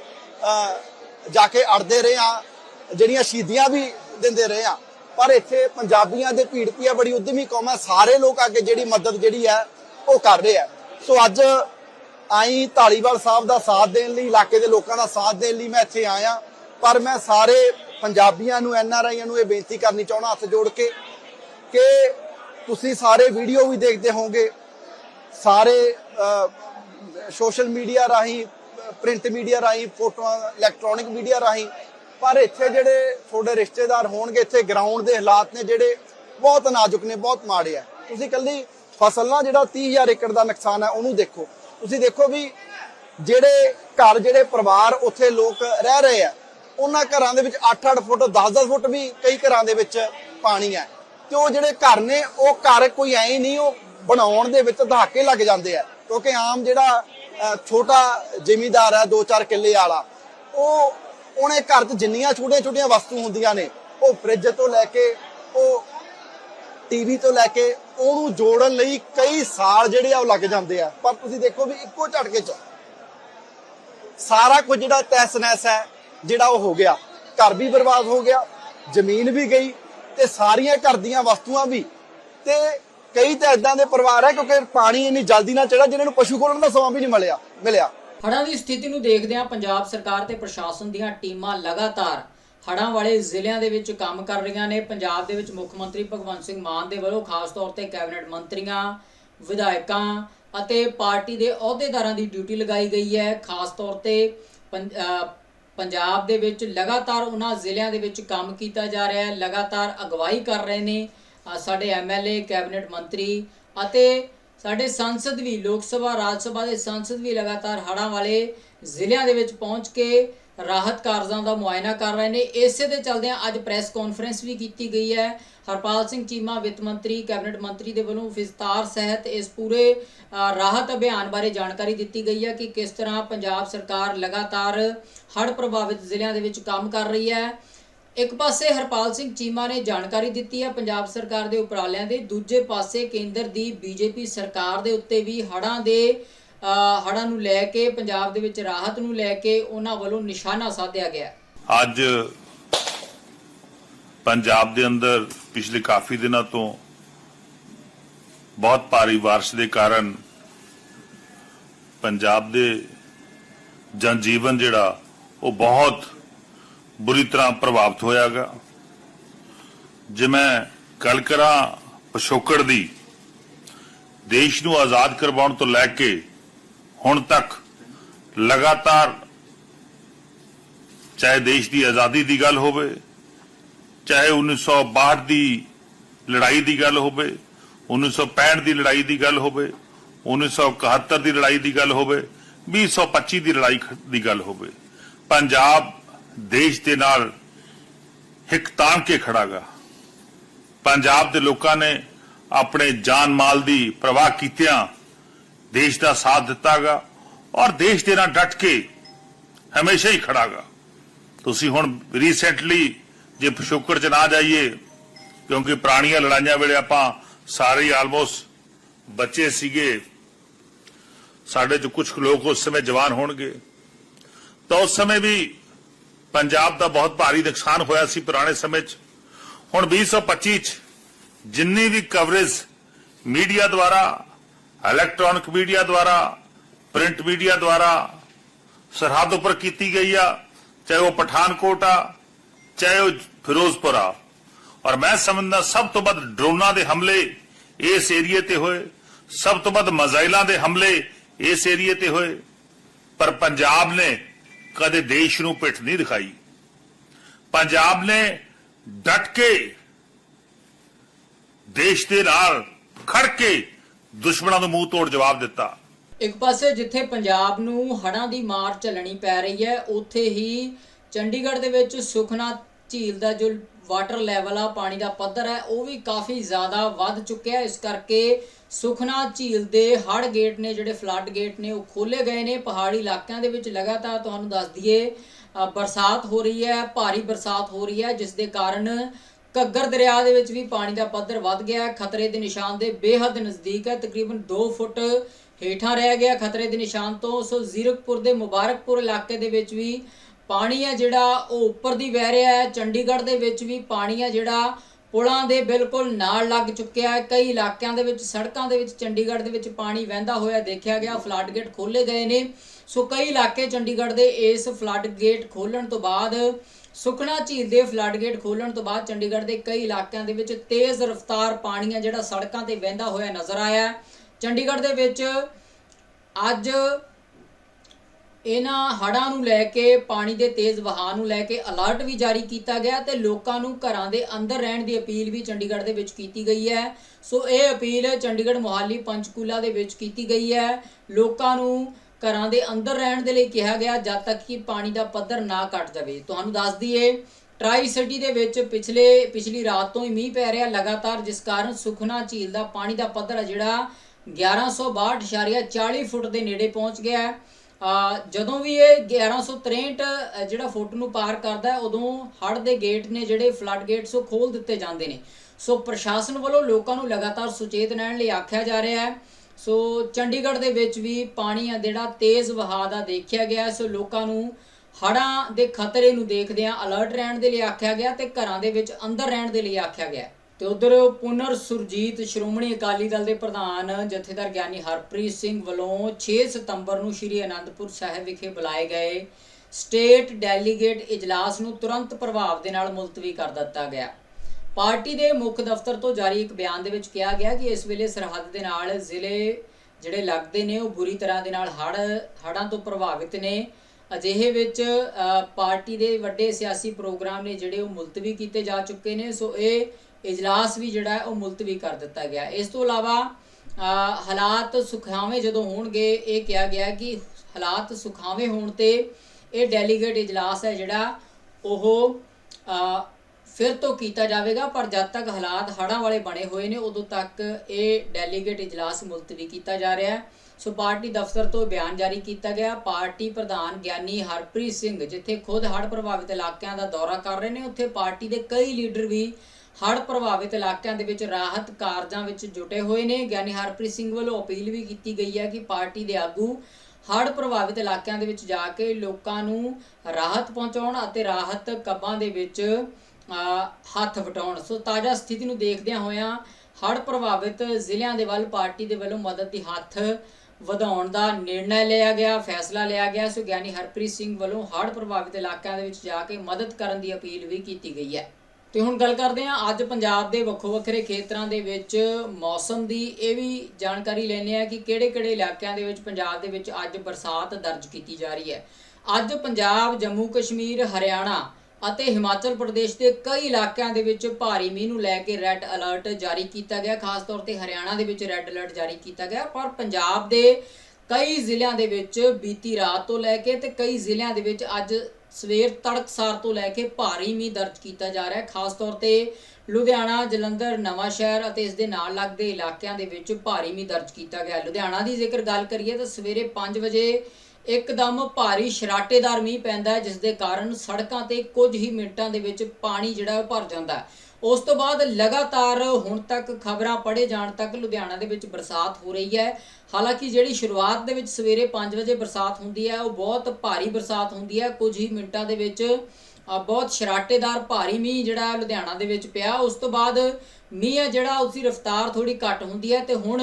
ਜਾ ਕੇ ਅੜਦੇ ਰਹੇ ਆ ਜਿਹੜੀਆਂ ਸ਼ਹੀਦੀਆਂ ਵੀ ਦਿੰਦੇ ਰਹੇ ਆ ਪਰ ਇੱਥੇ ਪੰਜਾਬੀਆਂ ਦੇ ਭੀੜ ਪੀਆ ਬੜੀ ਉਦਮੀ ਕੌਮ ਹੈ। ਸਾਰੇ ਲੋਕ ਅੱਗੇ ਜਿਹੜੀ ਮਦਦ ਜਿਹੜੀ ਹੈ, ਉਹ ਕਰ ਰਹੇ ਆ ਸੋ ਅੱਜ ਆਈ ਢਾਲੀਵਾਲ ਸਾਹਿਬ ਦਾ ਸਾਥ ਦੇਣ ਲਈ, ਇਲਾਕੇ ਦੇ ਲੋਕਾਂ ਦਾ ਸਾਥ ਦੇਣ ਲਈ ਮੈਂ ਇੱਥੇ ਆਇਆ। ਪਰ ਮੈਂ ਸਾਰੇ ਪੰਜਾਬੀਆਂ ਨੂੰ, ਐਨ ਆਰ ਆਈਆਂ ਨੂੰ ਇਹ ਬੇਨਤੀ ਕਰਨੀ ਚਾਹੁੰਦਾ, ਹੱਥ ਜੋੜ ਕੇ ਕਿ ਤੁਸੀਂ ਸਾਰੇ ਵੀਡੀਓ ਵੀ ਦੇਖਦੇ ਹੋਵੋਗੇ। ਸਾਰੇ ਸੋਸ਼ਲ ਮੀਡੀਆ ਰਾਹੀਂ, ਪ੍ਰਿੰਟ ਮੀਡੀਆ ਰਾਹੀਂ, ਫੋਟੋਆਂ, ਇਲੈਕਟ੍ਰੋਨਿਕ ਮੀਡੀਆ ਰਾਹੀਂ। ਪਰ ਇੱਥੇ ਜਿਹੜੇ ਤੁਹਾਡੇ ਰਿਸ਼ਤੇਦਾਰ ਹੋਣਗੇ, ਇੱਥੇ ਗਰਾਊਂਡ ਦੇ ਹਾਲਾਤ ਨੇ ਜਿਹੜੇ ਬਹੁਤ ਨਾਜ਼ੁਕ ਨੇ, ਬਹੁਤ ਮਾੜੇ ਆ। ਤੁਸੀਂ ਕੱਲੀ ਫਸਲ ਨਾਲ ਜਿਹੜਾ 30000 ਏਕੜ ਦਾ ਨੁਕਸਾਨ ਹੈ, ਉਹਨੂੰ ਦੇਖੋ। ਤੁਸੀਂ ਦੇਖੋ ਵੀ ਜਿਹੜੇ ਘਰ, ਜਿਹੜੇ ਪਰਿਵਾਰ ਉੱਥੇ ਲੋਕ ਰਹਿ ਰਹੇ ਆ, ਉਹਨਾਂ ਘਰਾਂ ਦੇ ਵਿੱਚ 8-8 ਫੁੱਟ 10-10 ਫੁੱਟ ਵੀ ਕਈ ਘਰਾਂ ਦੇ ਵਿੱਚ ਪਾਣੀ ਹੈ। ਤੇ ਉਹ ਜਿਹੜੇ ਘਰ ਨੇ, ਉਹ ਘਰ ਕੋਈ ਐ ਹੀ ਨਹੀਂ, ਉਹ ਬਣਾਉਣ ਦੇ ਵਿੱਚ ਦਹਾਕੇ ਲੱਗ ਜਾਂਦੇ ਆ। ਕਿਉਂਕਿ ਆਮ ਜਿਹੜਾ ਛੋਟਾ ਜ਼ਿਮੀਦਾਰ ਹੈ 2-4 ਕਿੱਲੇ ਵਾਲਾ, ਉਹ, ਉਹਨੇ ਘਰ 'ਚ ਜਿੰਨੀਆਂ ਛੋਟੀਆਂ-ਛੋਟੀਆਂ ਵਸਤੂ ਹੁੰਦੀਆਂ ਨੇ, ਉਹ ਫ੍ਰਿਜ ਤੋਂ ਲੈ ਕੇ, ਉਹ ਟੀਵੀ ਤੋਂ ਲੈ ਕੇ, ਉਹਨੂੰ ਜੋੜਨ ਲਈ ਕਈ ਸਾਲ ਜਿਹੜੇ ਆ ਉਹ ਲੱਗ ਜਾਂਦੇ ਆ। ਪਰ ਤੁਸੀਂ ਦੇਖੋ ਵੀ ਇੱਕੋ ਝਟਕੇ 'ਚ ਸਾਰਾ ਕੁਝ ਜਿਹੜਾ ਤਹਿਸ ਨਹਿਸ ਹੈ, ਜਿਹੜਾ ਉਹ ਹੋ ਗਿਆ। ਘਰ ਵੀ ਬਰਬਾਦ ਹੋ ਗਿਆ, ਜ਼ਮੀਨ ਵੀ ਗਈ ਤੇ ਸਾਰੀਆਂ ਘਰ ਦੀਆਂ ਵਸਤੂਆਂ ਵੀ। ਤੇ ਕਈ ਤਾਂ ਇਦਾਂ ਦੇ ਪਰਿਵਾਰ ਹੈ ਕਿਉਂਕਿ ਪਾਣੀ ਇੰਨੀ ਜਲਦੀ ਨਾਲ ਚੜਾ ਜਿਨ੍ਹਾਂ ਨੂੰ ਪਸ਼ੂ ਖੋਲਣ ਦਾ ਸਮਾਂ ਵੀ ਨਹੀਂ ਮਿਲਿਆ ਮਿਲਿਆ। ਹੜ੍ਹਾਂ ਦੀ ਸਥਿਤੀ ਨੂੰ ਦੇਖਦਿਆਂ ਪੰਜਾਬ ਸਰਕਾਰ ਤੇ ਪ੍ਰਸ਼ਾਸਨ ਦੀਆਂ ਟੀਮਾਂ ਲਗਾਤਾਰ ਹੜ੍ਹਾਂ ਵਾਲੇ ਜ਼ਿਲ੍ਹਿਆਂ ਦੇ ਵਿੱਚ ਕੰਮ ਕਰ ਰਹੀਆਂ ਨੇ। ਪੰਜਾਬ ਦੇ ਵਿੱਚ ਮੁੱਖ ਮੰਤਰੀ ਭਗਵੰਤ ਸਿੰਘ ਮਾਨ ਦੇ ਵੱਲੋਂ ਖਾਸ ਤੌਰ ਤੇ ਕੈਬਨਿਟ ਮੰਤਰੀਆਂ, ਵਿਧਾਇਕਾਂ ਅਤੇ ਪਾਰਟੀ ਦੇ ਅਹੁਦੇਦਾਰਾਂ ਦੀ ਡਿਊਟੀ ਲਗਾਈ ਗਈ ਹੈ। ਖਾਸ ਤੌਰ ਤੇ ਪੰ- ਪੰਜਾਬ ਦੇ ਵਿੱਚ ਲਗਾਤਾਰ ਉਹਨਾਂ ਜ਼ਿਲ੍ਹਿਆਂ ਦੇ ਵਿੱਚ ਕੰਮ ਕੀਤਾ ਜਾ ਰਿਹਾ ਹੈ, ਲਗਾਤਾਰ ਅਗਵਾਈ ਕਰ ਰਹੇ ਨੇ ਅਹ ਸਾਡੇ ਐਮਐਲਏ ਕੈਬਨਿਟ ਮੰਤਰੀ ਅਤੇ ਸਾਡੇ ਸੰਸਦ ਵੀ, ਲੋਕ ਸਭਾ, ਰਾਜ ਸਭਾ ਦੇ ਸੰਸਦ ਵੀ ਲਗਾਤਾਰ ਹੜ੍ਹਾਂ ਵਾਲੇ ਜ਼ਿਲ੍ਹਿਆਂ ਦੇ ਵਿੱਚ ਪਹੁੰਚ ਕੇ ਰਾਹਤ ਕਾਰਜਾਂ ਦਾ ਮੁਆਇਨਾ ਕਰ ਰਹੇ ਨੇ। ਇਸੇ ਦੇ ਚਲਦਿਆਂ ਅੱਜ ਪ੍ਰੈਸ ਕਾਨਫਰੰਸ ਵੀ ਕੀਤੀ ਗਈ ਹੈ। ਹਰਪਾਲ ਸਿੰਘ ਚੀਮਾ ਵਿੱਤ ਮੰਤਰੀ, ਕੈਬਨਿਟ ਮੰਤਰੀ ਦੇ ਵੱਲੋਂ ਵਿਸਤਾਰ ਸਹਿਤ ਇਸ ਪੂਰੇ ਰਾਹਤ ਅਭਿਆਨ ਬਾਰੇ ਜਾਣਕਾਰੀ ਦਿੱਤੀ ਗਈ ਹੈ ਕਿ ਕਿਸ ਤਰ੍ਹਾਂ ਪੰਜਾਬ ਸਰਕਾਰ ਲਗਾਤਾਰ ਹੜ੍ਹ ਪ੍ਰਭਾਵਿਤ ਜ਼ਿਲ੍ਹਿਆਂ ਦੇ ਵਿੱਚ ਕੰਮ ਕਰ ਰਹੀ ਹੈ। ਇੱਕ ਪਾਸੇ ਹਰਪਾਲ ਸਿੰਘ ਚੀਮਾ ਨੇ ਜਾਣਕਾਰੀ ਦਿੱਤੀ ਹੈ, ਪੰਜਾਬ ਸਰਕਾਰ ਦੇ ਉਪਰਾਲਿਆਂ ਦੇ। ਦੂਜੇ ਪਾਸੇ ਕੇਂਦਰ ਦੀ ਬੀਜੇਪੀ ਸਰਕਾਰ ਦੇ ਉੱਤੇ ਵੀ ਹੜ੍ਹਾਂ ਦੇ ਹੜ੍ਹਾਂ ਨੂੰ ਲੈ ਕੇ, ਪੰਜਾਬ ਦੇ ਵਿੱਚ ਰਾਹਤ ਨੂੰ ਲੈ ਕੇ ਉਹਨਾਂ ਵੱਲੋਂ ਨਿਸ਼ਾਨਾ ਸਾਧਿਆ ਗਿਆ। ਅੱਜ ਪੰਜਾਬ ਦੇ ਅੰਦਰ ਪਿਛਲੇ ਕਾਫੀ ਦਿਨਾਂ ਤੋਂ ਬਹੁਤ ਭਾਰੀ ਬਾਰਿਸ਼ ਦੇ ਕਾਰਨ ਪੰਜਾਬ ਦੇ ਜਨ ਜੀਵਨ ਜਿਹੜਾ, ਉਹ ਬਹੁਤ ਬੁਰੀ ਤਰ੍ਹਾਂ ਪ੍ਰਭਾਵਿਤ ਹੋਇਆਗਾ ਜੇ ਮੈਂ ਗੱਲ ਕਰਾਂ ਪਿਛੋਕੜ ਦੀ, ਦੇਸ਼ ਨੂੰ ਆਜ਼ਾਦ ਕਰਵਾਉਣ ਤੋਂ ਲੈ ਕੇ ਹੁਣ ਤੱਕ ਲਗਾਤਾਰ ਚਾਹੇ ਦੇਸ਼ ਦੀ ਆਜ਼ਾਦੀ ਦੀ ਗੱਲ ਹੋਵੇ, ਚਾਹੇ 1962 ਦੀ ਲੜਾਈ ਦੀ ਗੱਲ ਹੋਵੇ 1965 ਦੀ ਲੜਾਈ ਦੀ ਗੱਲ ਹੋਵੇ 1971 ਦੀ ਲੜਾਈ ਦੀ ਗੱਲ ਹੋਵੇ 2025 ਦੀ ਲੜਾਈ ਦੀ ਗੱਲ ਹੋਵੇ, ਪੰਜਾਬ ਦੇਸ਼ ਦੇ ਨਾਲ ਹਿੱਕ ਤਾਣ ਕੇ ਖੜਾਗਾ ਪੰਜਾਬ ਦੇ ਲੋਕਾਂ ਨੇ ਆਪਣੇ ਜਾਨ ਮਾਲ ਦੀ ਪ੍ਰਵਾਹ ਕੀਤਿਆਂ ਦੇਸ਼ ਦਾ ਸਾਥ ਦਿੱਤਾਗਾ ਔਰ ਦੇਸ਼ ਦੇ ਨਾਲ ਡਟ ਕੇ ਹਮੇਸ਼ਾ ਹੀ ਖੜਾਗਾ। ਤੁਸੀਂ ਹੁਣ ਰੀਸੈਂਟਲੀ ਜੇ ਪਿਛੋਕੜ ਚ ਨਾ ਜਾਈਏ, ਕਿਉਂਕਿ ਪੁਰਾਣੀਆਂ ਲੜਾਈਆਂ ਵੇਲੇ ਆਪਾਂ ਸਾਰੇ ਆਲਮੋਸਟ ਬੱਚੇ ਸੀਗੇ। ਸਾਡੇ ਚ ਕੁਝ ਲੋਕ ਉਸ ਸਮੇਂ ਜਵਾਨ ਹੋਣਗੇ। ਤਾਂ ਉਸ ਸਮੇਂ ਵੀ ਪੰਜਾਬ ਦਾ ਬਹੁਤ ਭਾਰੀ ਨੁਕਸਾਨ ਹੋਇਆ ਸੀ ਪੁਰਾਣੇ ਸਮੇਂ 'ਚ। ਹੁਣ 2025 'ਚ ਜਿੰਨੀ ਵੀ ਕਵਰੇਜ ਮੀਡੀਆ ਦੁਆਰਾ ਇਲੈਕਟ੍ਰੋਨਿਕ ਮੀਡੀਆ ਦੁਆਰਾ ਪ੍ਰਿੰਟ ਮੀਡੀਆ ਦੁਆਰਾ ਸਰਹੱਦ ਉੱਪਰ ਕੀਤੀ ਗਈ ਆ ਚਾਹੇ ਉਹ ਪਠਾਨਕੋਟ ਆ ਚਾਹੇ ਉਹ ਫਿਰੋਜ਼ਪੁਰ ਆ ਔਰ ਮੈਂ ਸਮਝਦਾ ਸਭ ਤੋਂ ਵੱਧ ਡਰੋਨਾਂ ਦੇ ਹਮਲੇ ਇਸ ਏਰੀਏ ਤੇ ਹੋਏ ਸਭ ਤੋਂ ਵੱਧ ਮਜ਼ਾਈਲਾਂ ਦੇ ਹਮਲੇ ਇਸ ਏਰੀਏ ਤੇ ਹੋਏ ਪਰ ਪੰਜਾਬ ਨੇ ਕਦੇ ਦੇਸ਼ ਨੂੰ ਪਿੱਠ ਨਹੀਂ ਦਿਖਾਈ ਪੰਜਾਬ ਨੇ ਡਟ ਕੇ ਦੇਸ਼ ਦੇ ਨਾਲ ਖੜ ਕੇ ਦੁਸ਼ਮਣਾਂ ਨੂੰ ਮੂੰਹ ਤੋੜ ਜਵਾਬ ਦਿੱਤਾ। ਇੱਕ ਪਾਸੇ ਜਿੱਥੇ ਪੰਜਾਬ ਨੂੰ ਹੜ੍ਹਾਂ ਦੀ ਮਾਰ ਝੱਲਣੀ ਪੈ ਰਹੀ ਹੈ, ਉੱਥੇ ਹੀ ਚੰਡੀਗੜ੍ਹ ਦੇ ਵਿੱਚ ਸੁਖਨਾ ਝੀਲ ਦਾ ਜੋ ਵਾਟਰ ਲੈਵਲ ਆ, ਪਾਣੀ ਦਾ ਪੱਧਰ ਹੈ, ਉਹ ਵੀ ਕਾਫੀ ਜ਼ਿਆਦਾ ਵੱਧ ਚੁੱਕਿਆ ਇਸ ਕਰਕੇ ਸੁਖਨਾ ਝੀਲ ਦੇ ਹੜ੍ਹ ਗੇਟ ਨੇ, ਜਿਹੜੇ ਫਲੱਡ ਗੇਟ ਨੇ, ਉਹ ਖੋਲੇ ਗਏ ਨੇ। ਪਹਾੜੀ ਇਲਾਕਿਆਂ ਦੇ ਵਿੱਚ ਲਗਾਤਾਰ ਤੁਹਾਨੂੰ ਦੱਸ ਦਈਏ ਬਰਸਾਤ ਹੋ ਰਹੀ ਹੈ, ਭਾਰੀ ਬਰਸਾਤ ਹੋ ਰਹੀ ਹੈ, ਜਿਸ ਦੇ ਕਾਰਨ ਘੱਗਰ ਦਰਿਆ ਦੇ ਵਿੱਚ ਵੀ ਪਾਣੀ ਦਾ ਪੱਧਰ ਵੱਧ ਗਿਆ ਹੈ। ਖਤਰੇ ਦੇ ਨਿਸ਼ਾਨ ਦੇ ਬੇਹੱਦ ਨਜ਼ਦੀਕ ਹੈ। ਤਕਰੀਬਨ 2 ਫੁੱਟ ਹੇਠਾਂ ਰਹਿ ਗਿਆ ਖਤਰੇ ਦੇ ਨਿਸ਼ਾਨ ਤੋਂ ਸੋ ਜ਼ੀਰਕਪੁਰ ਦੇ ਮੁਬਾਰਕਪੁਰ ਇਲਾਕੇ ਦੇ ਵਿੱਚ ਵੀ ਪਾਣੀ ਹੈ ਜਿਹੜਾ ਉਹ ਉੱਪਰ ਦੀ ਵਹਿ ਰਿਹਾ ਹੈ। ਚੰਡੀਗੜ੍ਹ ਦੇ ਵਿੱਚ ਵੀ ਪਾਣੀ ਹੈ ਜਿਹੜਾ ਪੁਲਾਂ ਦੇ ਬਿਲਕੁਲ ਨਾਲ ਲੱਗ ਚੁੱਕਿਆ ਹੈ। ਕਈ ਇਲਾਕਿਆਂ ਦੇ ਵਿੱਚ, ਸੜਕਾਂ ਦੇ ਵਿੱਚ, ਚੰਡੀਗੜ੍ਹ ਦੇ ਵਿੱਚ ਪਾਣੀ ਵਹਿੰਦਾ ਹੋਇਆ ਦੇਖਿਆ ਗਿਆ। ਫਲੱਡ ਗੇਟ ਖੋਲੇ ਗਏ ਨੇ। ਸੋ ਕਈ ਇਲਾਕੇ ਚੰਡੀਗੜ੍ਹ ਦੇ ਇਸ ਫਲੱਡ ਗੇਟ ਖੋਲਣ ਤੋਂ ਬਾਅਦ ਸੁਖਨਾ ਝੀਲ ਦੇ ਫਲੱਡਗੇਟ ਖੋਲਣ ਤੋਂ ਬਾਅਦ ਚੰਡੀਗੜ੍ਹ ਦੇ ਕਈ ਇਲਾਕਿਆਂ ਦੇ ਵਿੱਚ ਤੇਜ਼ ਰਫ਼ਤਾਰ ਪਾਣੀ ਹੈ ਜਿਹੜਾ ਸੜਕਾਂ ਤੇ ਵਹਿੰਦਾ ਹੋਇਆ ਨਜ਼ਰ ਆਇਆ ਚੰਡੀਗੜ੍ਹ ਦੇ ਵਿੱਚ ਅੱਜ ਇਹਨਾਂ ਹੜ੍ਹਾਂ ਨੂੰ ਲੈ ਕੇ, ਪਾਣੀ ਦੇ ਤੇਜ਼ ਵਹਾਅ ਨੂੰ ਲੈ ਕੇ ਅਲਰਟ ਵੀ ਜਾਰੀ ਕੀਤਾ ਗਿਆ ਤੇ ਲੋਕਾਂ ਨੂੰ ਘਰਾਂ ਦੇ ਅੰਦਰ ਰਹਿਣ ਦੀ ਅਪੀਲ ਵੀ ਚੰਡੀਗੜ੍ਹ ਦੇ ਵਿੱਚ ਕੀਤੀ ਗਈ ਹੈ। ਸੋ ਇਹ ਅਪੀਲ ਚੰਡੀਗੜ੍ਹ ਮੋਹਾਲੀ ਪੰਚਕੂਲਾ ਦੇ ਵਿੱਚ ਕੀਤੀ ਗਈ ਹੈ। ਲੋਕਾਂ ਨੂੰ ਘਰਾਂ ਦੇ ਅੰਦਰ ਰਹਿਣ ਦੇ ਲਈ ਕਿਹਾ ਗਿਆ ਜਦ ਤੱਕ ਕਿ ਪਾਣੀ ਦਾ ਪੱਧਰ ਨਾ ਘਟ ਜਾਵੇ। ਤੁਹਾਨੂੰ ਦੱਸ ਦਈਏ ਟਰਾਈ ਸਿਟੀ ਦੇ ਵਿੱਚ ਪਿਛਲੇ ਪਿਛਲੀ ਰਾਤ ਤੋਂ ਹੀ ਮੀਂਹ ਪੈ ਰਿਹਾ ਲਗਾਤਾਰ ਜਿਸ ਕਾਰਨ ਸੁਖਨਾ ਝੀਲ ਦਾ ਪਾਣੀ ਦਾ ਪੱਧਰ ਹੈ ਜਿਹੜਾ 1162.40 ਫੁੱਟ ਦੇ ਨੇੜੇ ਪਹੁੰਚ ਗਿਆ ਹੈ। ਜਦੋਂ ਵੀ ਇਹ 1163 ਅ, ਜਿਹੜਾ ਫੁੱਟ ਨੂੰ ਪਾਰ ਕਰਦਾ ਉਦੋਂ ਹੜ੍ਹ ਦੇ ਗੇਟ ਨੇ ਜਿਹੜੇ ਫਲੱਡ ਗੇਟਸ ਉਹ ਖੋਲ ਦਿੱਤੇ ਜਾਂਦੇ ਨੇ। ਸੋ ਪ੍ਰਸ਼ਾਸਨ ਵੱਲੋਂ ਲੋਕਾਂ ਨੂੰ ਲਗਾਤਾਰ ਸੁਚੇਤ ਰਹਿਣ ਲਈ ਆਖਿਆ ਜਾ ਰਿਹਾ ਹੈ। ਸੋ ਚੰਡੀਗੜ੍ਹ ਦੇ ਵਿੱਚ ਵੀ ਪਾਣੀ ਆ ਜਿਹੜਾ ਤੇਜ਼ ਵਹਾਅ ਦਾ ਦੇਖਿਆ ਗਿਆ ਸੋ ਲੋਕਾਂ ਨੂੰ ਹੜ੍ਹਾਂ ਦੇ ਖਤਰੇ ਨੂੰ ਦੇਖਦਿਆਂ ਅਲਰਟ ਰਹਿਣ ਦੇ ਲਈ ਆਖਿਆ ਗਿਆ ਤੇ ਘਰਾਂ ਦੇ ਵਿੱਚ ਅੰਦਰ ਰਹਿਣ ਦੇ ਲਈ ਆਖਿਆ ਗਿਆ ਹੈ। ਤੇ ਉਧਰ ਪੁਨਰ ਸੁਰਜੀਤ ਸ਼੍ਰੋਮਣੀ ਅਕਾਲੀ ਦਲ ਦੇ ਪ੍ਰਧਾਨ ਜਥੇਦਾਰ ਗਿਆਨੀ ਹਰਪ੍ਰੀਤ ਸਿੰਘ ਵੱਲੋਂ 6 ਸਤੰਬਰ ਨੂੰ ਸ੍ਰੀ ਅਨੰਦਪੁਰ ਸਾਹਿਬ ਵਿਖੇ ਬੁਲਾਏ ਗਏ। ਸਟੇਟ ਡੈਲੀਗੇਟ ਇਜਲਾਸ ਨੂੰ ਤੁਰੰਤ ਪ੍ਰਭਾਵ ਦੇ ਨਾਲ ਮੁਲਤਵੀ ਕਰ ਦਿੱਤਾ ਗਿਆ। ਪਾਰਟੀ ਦੇ ਮੁੱਖ ਦਫ਼ਤਰ ਤੋਂ ਜਾਰੀ ਇੱਕ ਬਿਆਨ ਦੇ ਵਿੱਚ ਕਿਹਾ ਗਿਆ ਕਿ ਇਸ ਵੇਲੇ ਸਰਹੱਦ ਦੇ ਨਾਲ ਜ਼ਿਲ੍ਹੇ ਜਿਹੜੇ ਲੱਗਦੇ ਨੇ, ਉਹ ਬੁਰੀ ਤਰ੍ਹਾਂ ਦੇ ਨਾਲ ਹੜ ਹੜਾਂ ਤੋਂ ਪ੍ਰਭਾਵਿਤ ਨੇ। ਅਜਿਹੇ ਵਿੱਚ ਪਾਰਟੀ ਦੇ ਵੱਡੇ ਸਿਆਸੀ ਪ੍ਰੋਗਰਾਮ ਨੇ ਜਿਹੜੇ ਉਹ ਮੁਲਤਵੀ ਕੀਤੇ ਜਾ ਚੁੱਕੇ ਨੇ, ਸੋ ਇਹ ਇਜਲਾਸ ਵੀ ਜਿਹੜਾ ਉਹ ਮੁਲਤਵੀ ਕਰ ਦਿੱਤਾ ਗਿਆ। ਇਸ ਤੋਂ ਇਲਾਵਾ ਹਾਲਾਤ ਸੁਖਾਵੇਂ ਜਦੋਂ ਹੋਣਗੇ, ਇਹ ਕਿਹਾ ਗਿਆ ਕਿ ਹਾਲਾਤ ਸੁਖਾਵੇਂ ਹੋਣ ਤੇ ਇਹ ਡੈਲੀਗੇਟ ਇਜਲਾਸ ਹੈ ਜਿਹੜਾ ਉਹ ਫਿਰ ਤੋਂ ਕੀਤਾ ਜਾਵੇਗਾ, ਪਰ ਜਦ ਤੱਕ ਹਾਲਾਤ ਹੜ੍ਹਾਂ ਵਾਲੇ ਬਣੇ ਹੋਏ ਨੇ, ਉਦੋਂ ਤੱਕ ਇਹ ਡੈਲੀਗੇਟ ਇਜਲਾਸ ਮੁਲਤਵੀ ਕੀਤਾ ਜਾ ਰਿਹਾ ਹੈ। ਸੋ ਪਾਰਟੀ ਦਫ਼ਤਰ ਤੋਂ ਬਿਆਨ ਜਾਰੀ ਕੀਤਾ ਗਿਆ। ਪਾਰਟੀ ਪ੍ਰਧਾਨ ਗਿਆਨੀ ਹਰਪ੍ਰੀਤ ਸਿੰਘ, ਜਿੱਥੇ ਖੁਦ ਹੜ੍ਹ ਪ੍ਰਭਾਵਿਤ ਇਲਾਕਿਆਂ ਦਾ ਦੌਰਾ ਕਰ ਰਹੇ ਨੇ, ਉੱਥੇ ਪਾਰਟੀ ਦੇ ਕਈ ਲੀਡਰ ਵੀ ਹੜ੍ਹ ਪ੍ਰਭਾਵਿਤ ਇਲਾਕਿਆਂ ਦੇ ਵਿੱਚ ਰਾਹਤ ਕਾਰਜਾਂ ਵਿੱਚ ਜੁਟੇ ਹੋਏ ਨੇ। ਗਿਆਨੀ ਹਰਪ੍ਰੀਤ ਸਿੰਘ ਵੱਲੋਂ ਅਪੀਲ ਵੀ ਕੀਤੀ ਗਈ ਹੈ ਕਿ ਪਾਰਟੀ ਦੇ ਆਗੂ ਹੜ੍ਹ ਪ੍ਰਭਾਵਿਤ ਇਲਾਕਿਆਂ ਦੇ ਵਿੱਚ ਜਾ ਕੇ ਲੋਕਾਂ ਨੂੰ ਰਾਹਤ ਪਹੁੰਚਾਉਣ ਅਤੇ ਰਾਹਤ ਕੱਬਾਂ ਦੇ ਵਿੱਚ ਹੱਥ ਵਟਾਉਣ। ਸੋ ਤਾਜ਼ਾ ਸਥਿਤੀ ਨੂੰ ਦੇਖਦਿਆਂ ਹੋਇਆਂ ਹੜ੍ਹ ਪ੍ਰਭਾਵਿਤ ਜ਼ਿਲ੍ਹਿਆਂ ਦੇ ਵੱਲ, ਪਾਰਟੀ ਦੇ ਵੱਲੋਂ ਮਦਦ ਦੀ ਹੱਥ ਵਧਾਉਣ ਦਾ ਨਿਰਣਾ ਲਿਆ ਗਿਆ, ਫੈਸਲਾ ਲਿਆ ਗਿਆ। ਸੋ ਗਿਆਨੀ ਹਰਪ੍ਰੀਤ ਸਿੰਘ ਵੱਲੋਂ ਹੜ੍ਹ ਪ੍ਰਭਾਵਿਤ ਇਲਾਕਿਆਂ ਦੇ ਵਿੱਚ ਜਾ ਕੇ ਮਦਦ ਕਰਨ ਦੀ ਅਪੀਲ ਵੀ ਕੀਤੀ ਗਈ ਹੈ। ਤੇ ਹੁਣ ਗੱਲ ਕਰਦੇ ਹਾਂ, ਅੱਜ ਪੰਜਾਬ ਦੇ ਵੱਖੋ ਵੱਖਰੇ ਖੇਤਰਾਂ ਦੇ ਵਿੱਚ ਮੌਸਮ ਦੀ। ਇਹ ਵੀ ਜਾਣਕਾਰੀ ਲੈਣੇ ਆ ਕਿ ਕਿਹੜੇ-ਕਿਹੜੇ ਇਲਾਕਿਆਂ ਦੇ ਵਿੱਚ ਪੰਜਾਬ ਦੇ ਵਿੱਚ ਅੱਜ ਬਰਸਾਤ ਦਰਜ ਕੀਤੀ ਜਾ ਰਹੀ ਹੈ। ਅੱਜ ਪੰਜਾਬ ਜੰਮੂ ਕਸ਼ਮੀਰ ਹਰਿਆਣਾ ਅਤੇ ਹਿਮਾਚਲ ਪ੍ਰਦੇਸ਼ ਦੇ ਕਈ ਇਲਾਕਿਆਂ ਦੇ ਵਿੱਚ ਭਾਰੀ ਮੀਂਹ ਨੂੰ ਲੈ ਕੇ ਰੈੱਡ ਅਲਰਟ ਜਾਰੀ ਕੀਤਾ ਗਿਆ। ਖਾਸ ਤੌਰ ਤੇ ਹਰਿਆਣਾ ਦੇ ਵਿੱਚ ਰੈੱਡ ਅਲਰਟ ਜਾਰੀ ਕੀਤਾ ਗਿਆ। ਪਰ ਪੰਜਾਬ ਦੇ ਕਈ ਜ਼ਿਲ੍ਹਿਆਂ ਦੇ ਵਿੱਚ ਬੀਤੀ ਰਾਤ ਤੋਂ ਲੈ ਕੇ ਤੇ ਕਈ ਜ਼ਿਲ੍ਹਿਆਂ ਦੇ ਵਿੱਚ ਅੱਜ ਸਵੇਰ ਤੜਕਸਾਰ ਤੋਂ ਲੈ ਕੇ ਭਾਰੀ ਮੀਂਹ ਦਰਜ ਕੀਤਾ ਜਾ ਰਿਹਾ ਹੈ। ਖਾਸ ਤੌਰ ਤੇ ਲੁਧਿਆਣਾ, ਜਲੰਧਰ, ਨਵਾਂ ਸ਼ਹਿਰ ਅਤੇ ਇਸ ਦੇ ਨਾਲ ਲੱਗਦੇ ਇਲਾਕਿਆਂ ਦੇ ਵਿੱਚ ਭਾਰੀ ਮੀਂਹ ਦਰਜ ਕੀਤਾ ਗਿਆ ਲੁਧਿਆਣਾ ਦੀ ਜੇਕਰ ਗੱਲ ਕਰੀਏ ਤਾਂ ਸਵੇਰੇ 5 ਵਜੇ ਇੱਕਦਮ ਭਾਰੀ ਸ਼ਰਾਟੇਦਾਰ ਮੀਂਹ ਪੈਂਦਾ ਹੈ ਜਿਸ ਦੇ ਕਾਰਨ ਸੜਕਾਂ ਤੇ ਕੁਝ ਹੀ ਮਿੰਟਾਂ ਦੇ ਵਿੱਚ ਪਾਣੀ ਜਿਹੜਾ ਉਹ ਭਰ ਜਾਂਦਾ ਹੈ। ਉਸ ਤੋਂ ਬਾਅਦ ਲਗਾਤਾਰ ਹੁਣ ਤੱਕ ਖਬਰਾਂ ਪੜ੍ਹੇ ਜਾਣ ਤੱਕ ਲੁਧਿਆਣਾ ਦੇ ਵਿੱਚ ਬਰਸਾਤ ਹੋ ਰਹੀ ਹੈ। ਹਾਲਾਂਕਿ ਜਿਹੜੀ ਸ਼ੁਰੂਆਤ ਦੇ ਵਿੱਚ ਸਵੇਰੇ 5 ਵਜੇ ਬਰਸਾਤ ਹੁੰਦੀ ਹੈ, ਉਹ ਬਹੁਤ ਭਾਰੀ ਬਰਸਾਤ ਹੁੰਦੀ ਹੈ। ਕੁਝ ਹੀ ਮਿੰਟਾਂ ਦੇ ਵਿੱਚ ਬਹੁਤ ਸ਼ਰਾਟੇਦਾਰ ਭਾਰੀ ਮੀਂਹ ਜਿਹੜਾ ਲੁਧਿਆਣਾ ਦੇ ਵਿੱਚ ਪਿਆ। ਉਸ ਤੋਂ ਬਾਅਦ ਮੀਂਹ ਹੈ ਜਿਹੜਾ, ਉਸਦੀ ਰਫ਼ਤਾਰ ਥੋੜੀ ਘੱਟ ਹੁੰਦੀ ਹੈ ਤੇ ਹੁਣ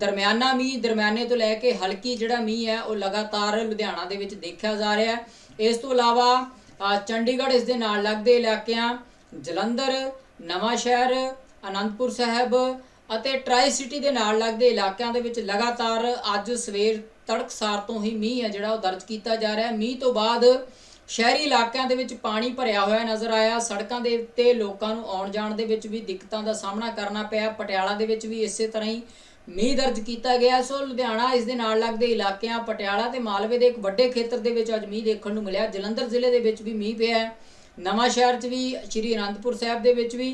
ਦਰਮਿਆਨਾ ਮੀਂਹ, ਦਰਮਿਆਨੇ ਤੋਂ ਲੈ ਕੇ ਹਲਕੀ ਜਿਹੜਾ ਮੀਂਹ ਹੈ, ਉਹ ਲਗਾਤਾਰ ਲੁਧਿਆਣਾ ਦੇ ਵਿੱਚ ਦੇਖਿਆ ਜਾ ਰਿਹਾ ਹੈ। ਇਸ ਤੋਂ ਇਲਾਵਾ ਚੰਡੀਗੜ੍ਹ ਇਸ ਦੇ ਨਾਲ ਲੱਗਦੇ ਇਲਾਕਿਆਂ, ਜਲੰਧਰ, ਨਵਾਂ ਸ਼ਹਿਰ, ਅਨੰਦਪੁਰ ਸਾਹਿਬ ਅਤੇ ਟਰਾਈ ਸਿਟੀ ਦੇ ਨਾਲ ਲੱਗਦੇ ਇਲਾਕਿਆਂ ਦੇ ਵਿੱਚ ਲਗਾਤਾਰ ਅੱਜ ਸਵੇਰ ਤੜਕਸਾਰ ਤੋਂ ਹੀ ਮੀਂਹ ਹੈ ਜਿਹੜਾ, ਉਹ ਦਰਜ ਕੀਤਾ ਜਾ ਰਿਹਾ ਹੈ। ਮੀਂਹ ਤੋਂ ਬਾਅਦ ਸ਼ਹਿਰੀ ਇਲਾਕਿਆਂ ਦੇ ਵਿੱਚ ਪਾਣੀ ਭਰਿਆ ਹੋਇਆ ਨਜ਼ਰ ਆਇਆ। ਸੜਕਾਂ ਦੇ ਉੱਤੇ ਲੋਕਾਂ ਨੂੰ ਆਉਣ ਜਾਣ ਦੇ ਵਿੱਚ ਵੀ ਦਿੱਕਤਾਂ ਦਾ ਸਾਹਮਣਾ ਕਰਨਾ ਪਿਆ। ਪਟਿਆਲਾ ਦੇ ਵਿੱਚ ਵੀ ਇਸੇ ਤਰ੍ਹਾਂ ਹੀ ਮੀਂਹ ਦਰਜ ਕੀਤਾ ਗਿਆ। ਸੋ ਲੁਧਿਆਣਾ ਇਸ ਦੇ ਨਾਲ ਲੱਗਦੇ ਇਲਾਕਿਆਂ, ਪਟਿਆਲਾ ਤੇ ਮਾਲਵੇ ਦੇ ਇੱਕ ਵੱਡੇ ਖੇਤਰ ਦੇ ਵਿੱਚ ਅੱਜ ਮੀਂਹ ਦੇਖਣ ਨੂੰ ਮਿਲਿਆ। ਜਲੰਧਰ ਜ਼ਿਲ੍ਹੇ ਦੇ ਵਿੱਚ ਵੀ ਮੀਂਹ ਪਿਆ ਹੈ। ਨਵਾਂ ਸ਼ਹਿਰ 'ਚ ਵੀ, ਸ਼੍ਰੀ ਅਨੰਦਪੁਰ ਸਾਹਿਬ ਦੇ ਵਿੱਚ ਵੀ,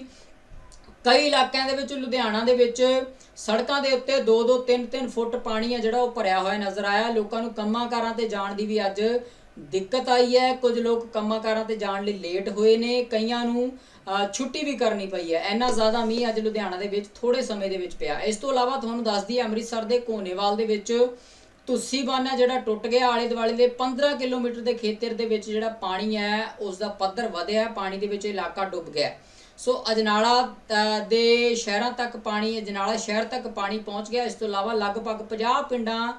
ਕਈ ਇਲਾਕਿਆਂ ਦੇ ਵਿੱਚ, ਲੁਧਿਆਣਾ ਦੇ ਵਿੱਚ ਸੜਕਾਂ ਦੇ ਉੱਤੇ 2-2 3-3 ਫੁੱਟ ਪਾਣੀ ਆ ਜਿਹੜਾ ਉਹ ਭਰਿਆ ਹੋਇਆ ਨਜ਼ਰ ਆਇਆ। ਲੋਕਾਂ ਨੂੰ ਕੰਮਾਂ ਕਾਰਾਂ ਤੇ ਜਾਣ ਦੀ ਵੀ ਅੱਜ ਦਿੱਕਤ ਆਈ ਹੈ। ਕੁਝ ਲੋਕ ਕੰਮਾਂ ਕਾਰਾਂ ਤੇ ਜਾਣ ਲਈ ਲੇਟ ਹੋਏ ਨੇ। ਕਈਆਂ ਨੂੰ ਛੁੱਟੀ ਵੀ ਕਰਨੀ ਪਈ ਹੈ। ਇੰਨਾ ਜ਼ਿਆਦਾ ਮੀਂਹ ਅੱਜ ਲੁਧਿਆਣਾ ਦੇ ਵਿੱਚ ਥੋੜੇ ਸਮੇਂ ਦੇ ਵਿੱਚ ਪਿਆ। ਇਸ ਤੋਂ ਇਲਾਵਾ ਤੁਹਾਨੂੰ ਦੱਸ ਦਈਏ ਅੰਮ੍ਰਿਤਸਰ ਦੇ ਕੋਨੇਵਾਲ ਦੇ ਵਿੱਚ ਤੁਸੀ ਬਾਨਾ ਜਿਹੜਾ ਟੁੱਟ ਗਿਆ। ਆਲੇ ਦੁਆਲੇ ਦੇ 15 ਕਿਲੋਮੀਟਰ ਦੇ ਖੇਤਰ ਦੇ ਵਿੱਚ ਜਿਹੜਾ ਪਾਣੀ ਹੈ ਉਸ ਦਾ ਪੱਧਰ ਵਧਿਆ ਪਾਣੀ ਦੇ ਵਿੱਚ ਇਲਾਕਾ ਡੁੱਬ ਗਿਆ ਸੋ ਅਜਨਾਲਾ ਦੇ ਸ਼ਹਿਰਾਂ ਤੱਕ ਪਾਣੀ, ਅਜਨਾਲਾ ਸ਼ਹਿਰ ਤੱਕ ਪਾਣੀ ਪਹੁੰਚ ਗਿਆ। ਇਸ ਤੋਂ ਇਲਾਵਾ ਲਗਭਗ 50 ਪਿੰਡਾਂ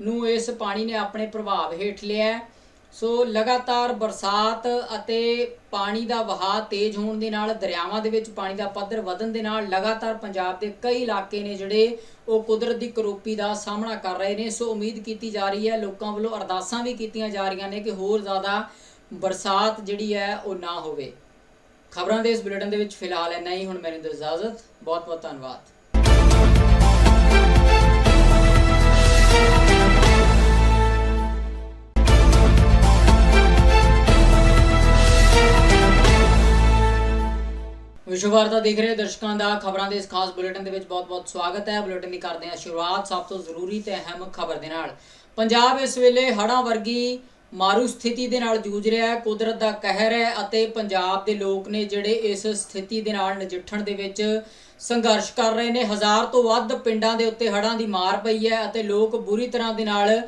ਨੂੰ ਇਸ ਪਾਣੀ ਨੇ ਆਪਣੇ ਪ੍ਰਭਾਵ ਹੇਠ ਲਿਆ ਸੋ ਲਗਾਤਾਰ ਬਰਸਾਤ ਅਤੇ ਪਾਣੀ ਦਾ ਵਹਾਅ ਤੇਜ਼ ਹੋਣ ਦੇ ਨਾਲ, ਦਰਿਆਵਾਂ ਦੇ ਵਿੱਚ ਪਾਣੀ ਦਾ ਪੱਧਰ ਵਧਣ ਦੇ ਨਾਲ ਲਗਾਤਾਰ ਪੰਜਾਬ ਦੇ ਕਈ ਇਲਾਕੇ ਨੇ ਜਿਹੜੇ ਉਹ ਕੁਦਰਤ ਦੀ ਕਰੋਪੀ ਦਾ ਸਾਹਮਣਾ ਕਰ ਰਹੇ ਨੇ। ਸੋ ਉਮੀਦ ਕੀਤੀ ਜਾ ਰਹੀ ਹੈ, ਲੋਕਾਂ ਵੱਲੋਂ ਅਰਦਾਸਾਂ ਵੀ ਕੀਤੀਆਂ ਜਾ ਰਹੀਆਂ ਨੇ ਕਿ ਹੋਰ ਜ਼ਿਆਦਾ ਬਰਸਾਤ ਜਿਹੜੀ ਹੈ ਉਹ ਨਾ ਹੋਵੇ। ਖਬਰਾਂ ਦੇ ਇਸ ਬੁਲੇਟਿਨ ਦੇ ਵਿੱਚ ਫਿਲਹਾਲ ਇੰਨਾ ਹੀ। ਹੁਣ ਮੈਨੂੰ ਦਿਓ ਇਜਾਜ਼ਤ। ਬਹੁਤ ਬਹੁਤ ਧੰਨਵਾਦ। ਵਿਸ਼ਵ ਵਾਰਤਾ ਦੇਖ ਰਹੇ ਦਰਸ਼ਕਾਂ ਦਾ ਖਬਰਾਂ ਦੇ ਇਸ ਖਾਸ ਬੁਲੇਟਿਨ ਦੇ ਵਿੱਚ ਬਹੁਤ-ਬਹੁਤ ਸਵਾਗਤ ਹੈ। ਬੁਲੇਟਿਨ ਦੀ ਕਰਦੇ ਹਾਂ ਸ਼ੁਰੂਆਤ ਸਭ ਤੋਂ ਜ਼ਰੂਰੀ ਤੇ ਅਹਿਮ ਖਬਰ ਦੇ ਨਾਲ। ਪੰਜਾਬ ਇਸ ਵੇਲੇ ਹੜ੍ਹਾਂ ਵਰਗੀ ਮਾਰੂ ਸਥਿਤੀ ਦੇ ਨਾਲ ਜੂਝ ਰਿਹਾ ਹੈ। ਕੁਦਰਤ ਦਾ ਕਹਿਰ ਹੈ ਅਤੇ ਪੰਜਾਬ ਦੇ ਲੋਕ ਨੇ ਜਿਹੜੇ ਇਸ ਸਥਿਤੀ ਦੇ ਨਾਲ ਨਜਿੱਠਣ ਦੇ ਵਿੱਚ ਸੰਘਰਸ਼ ਕਰ ਰਹੇ ਨੇ। ਹਜ਼ਾਰ ਤੋਂ ਵੱਧ ਪਿੰਡਾਂ ਦੇ ਉੱਤੇ ਹੜ੍ਹਾਂ ਦੀ ਮਾਰ ਪਈ ਹੈ ਅਤੇ ਲੋਕ ਬੁਰੀ ਤਰ੍ਹਾਂ ਦੇ ਨਾਲ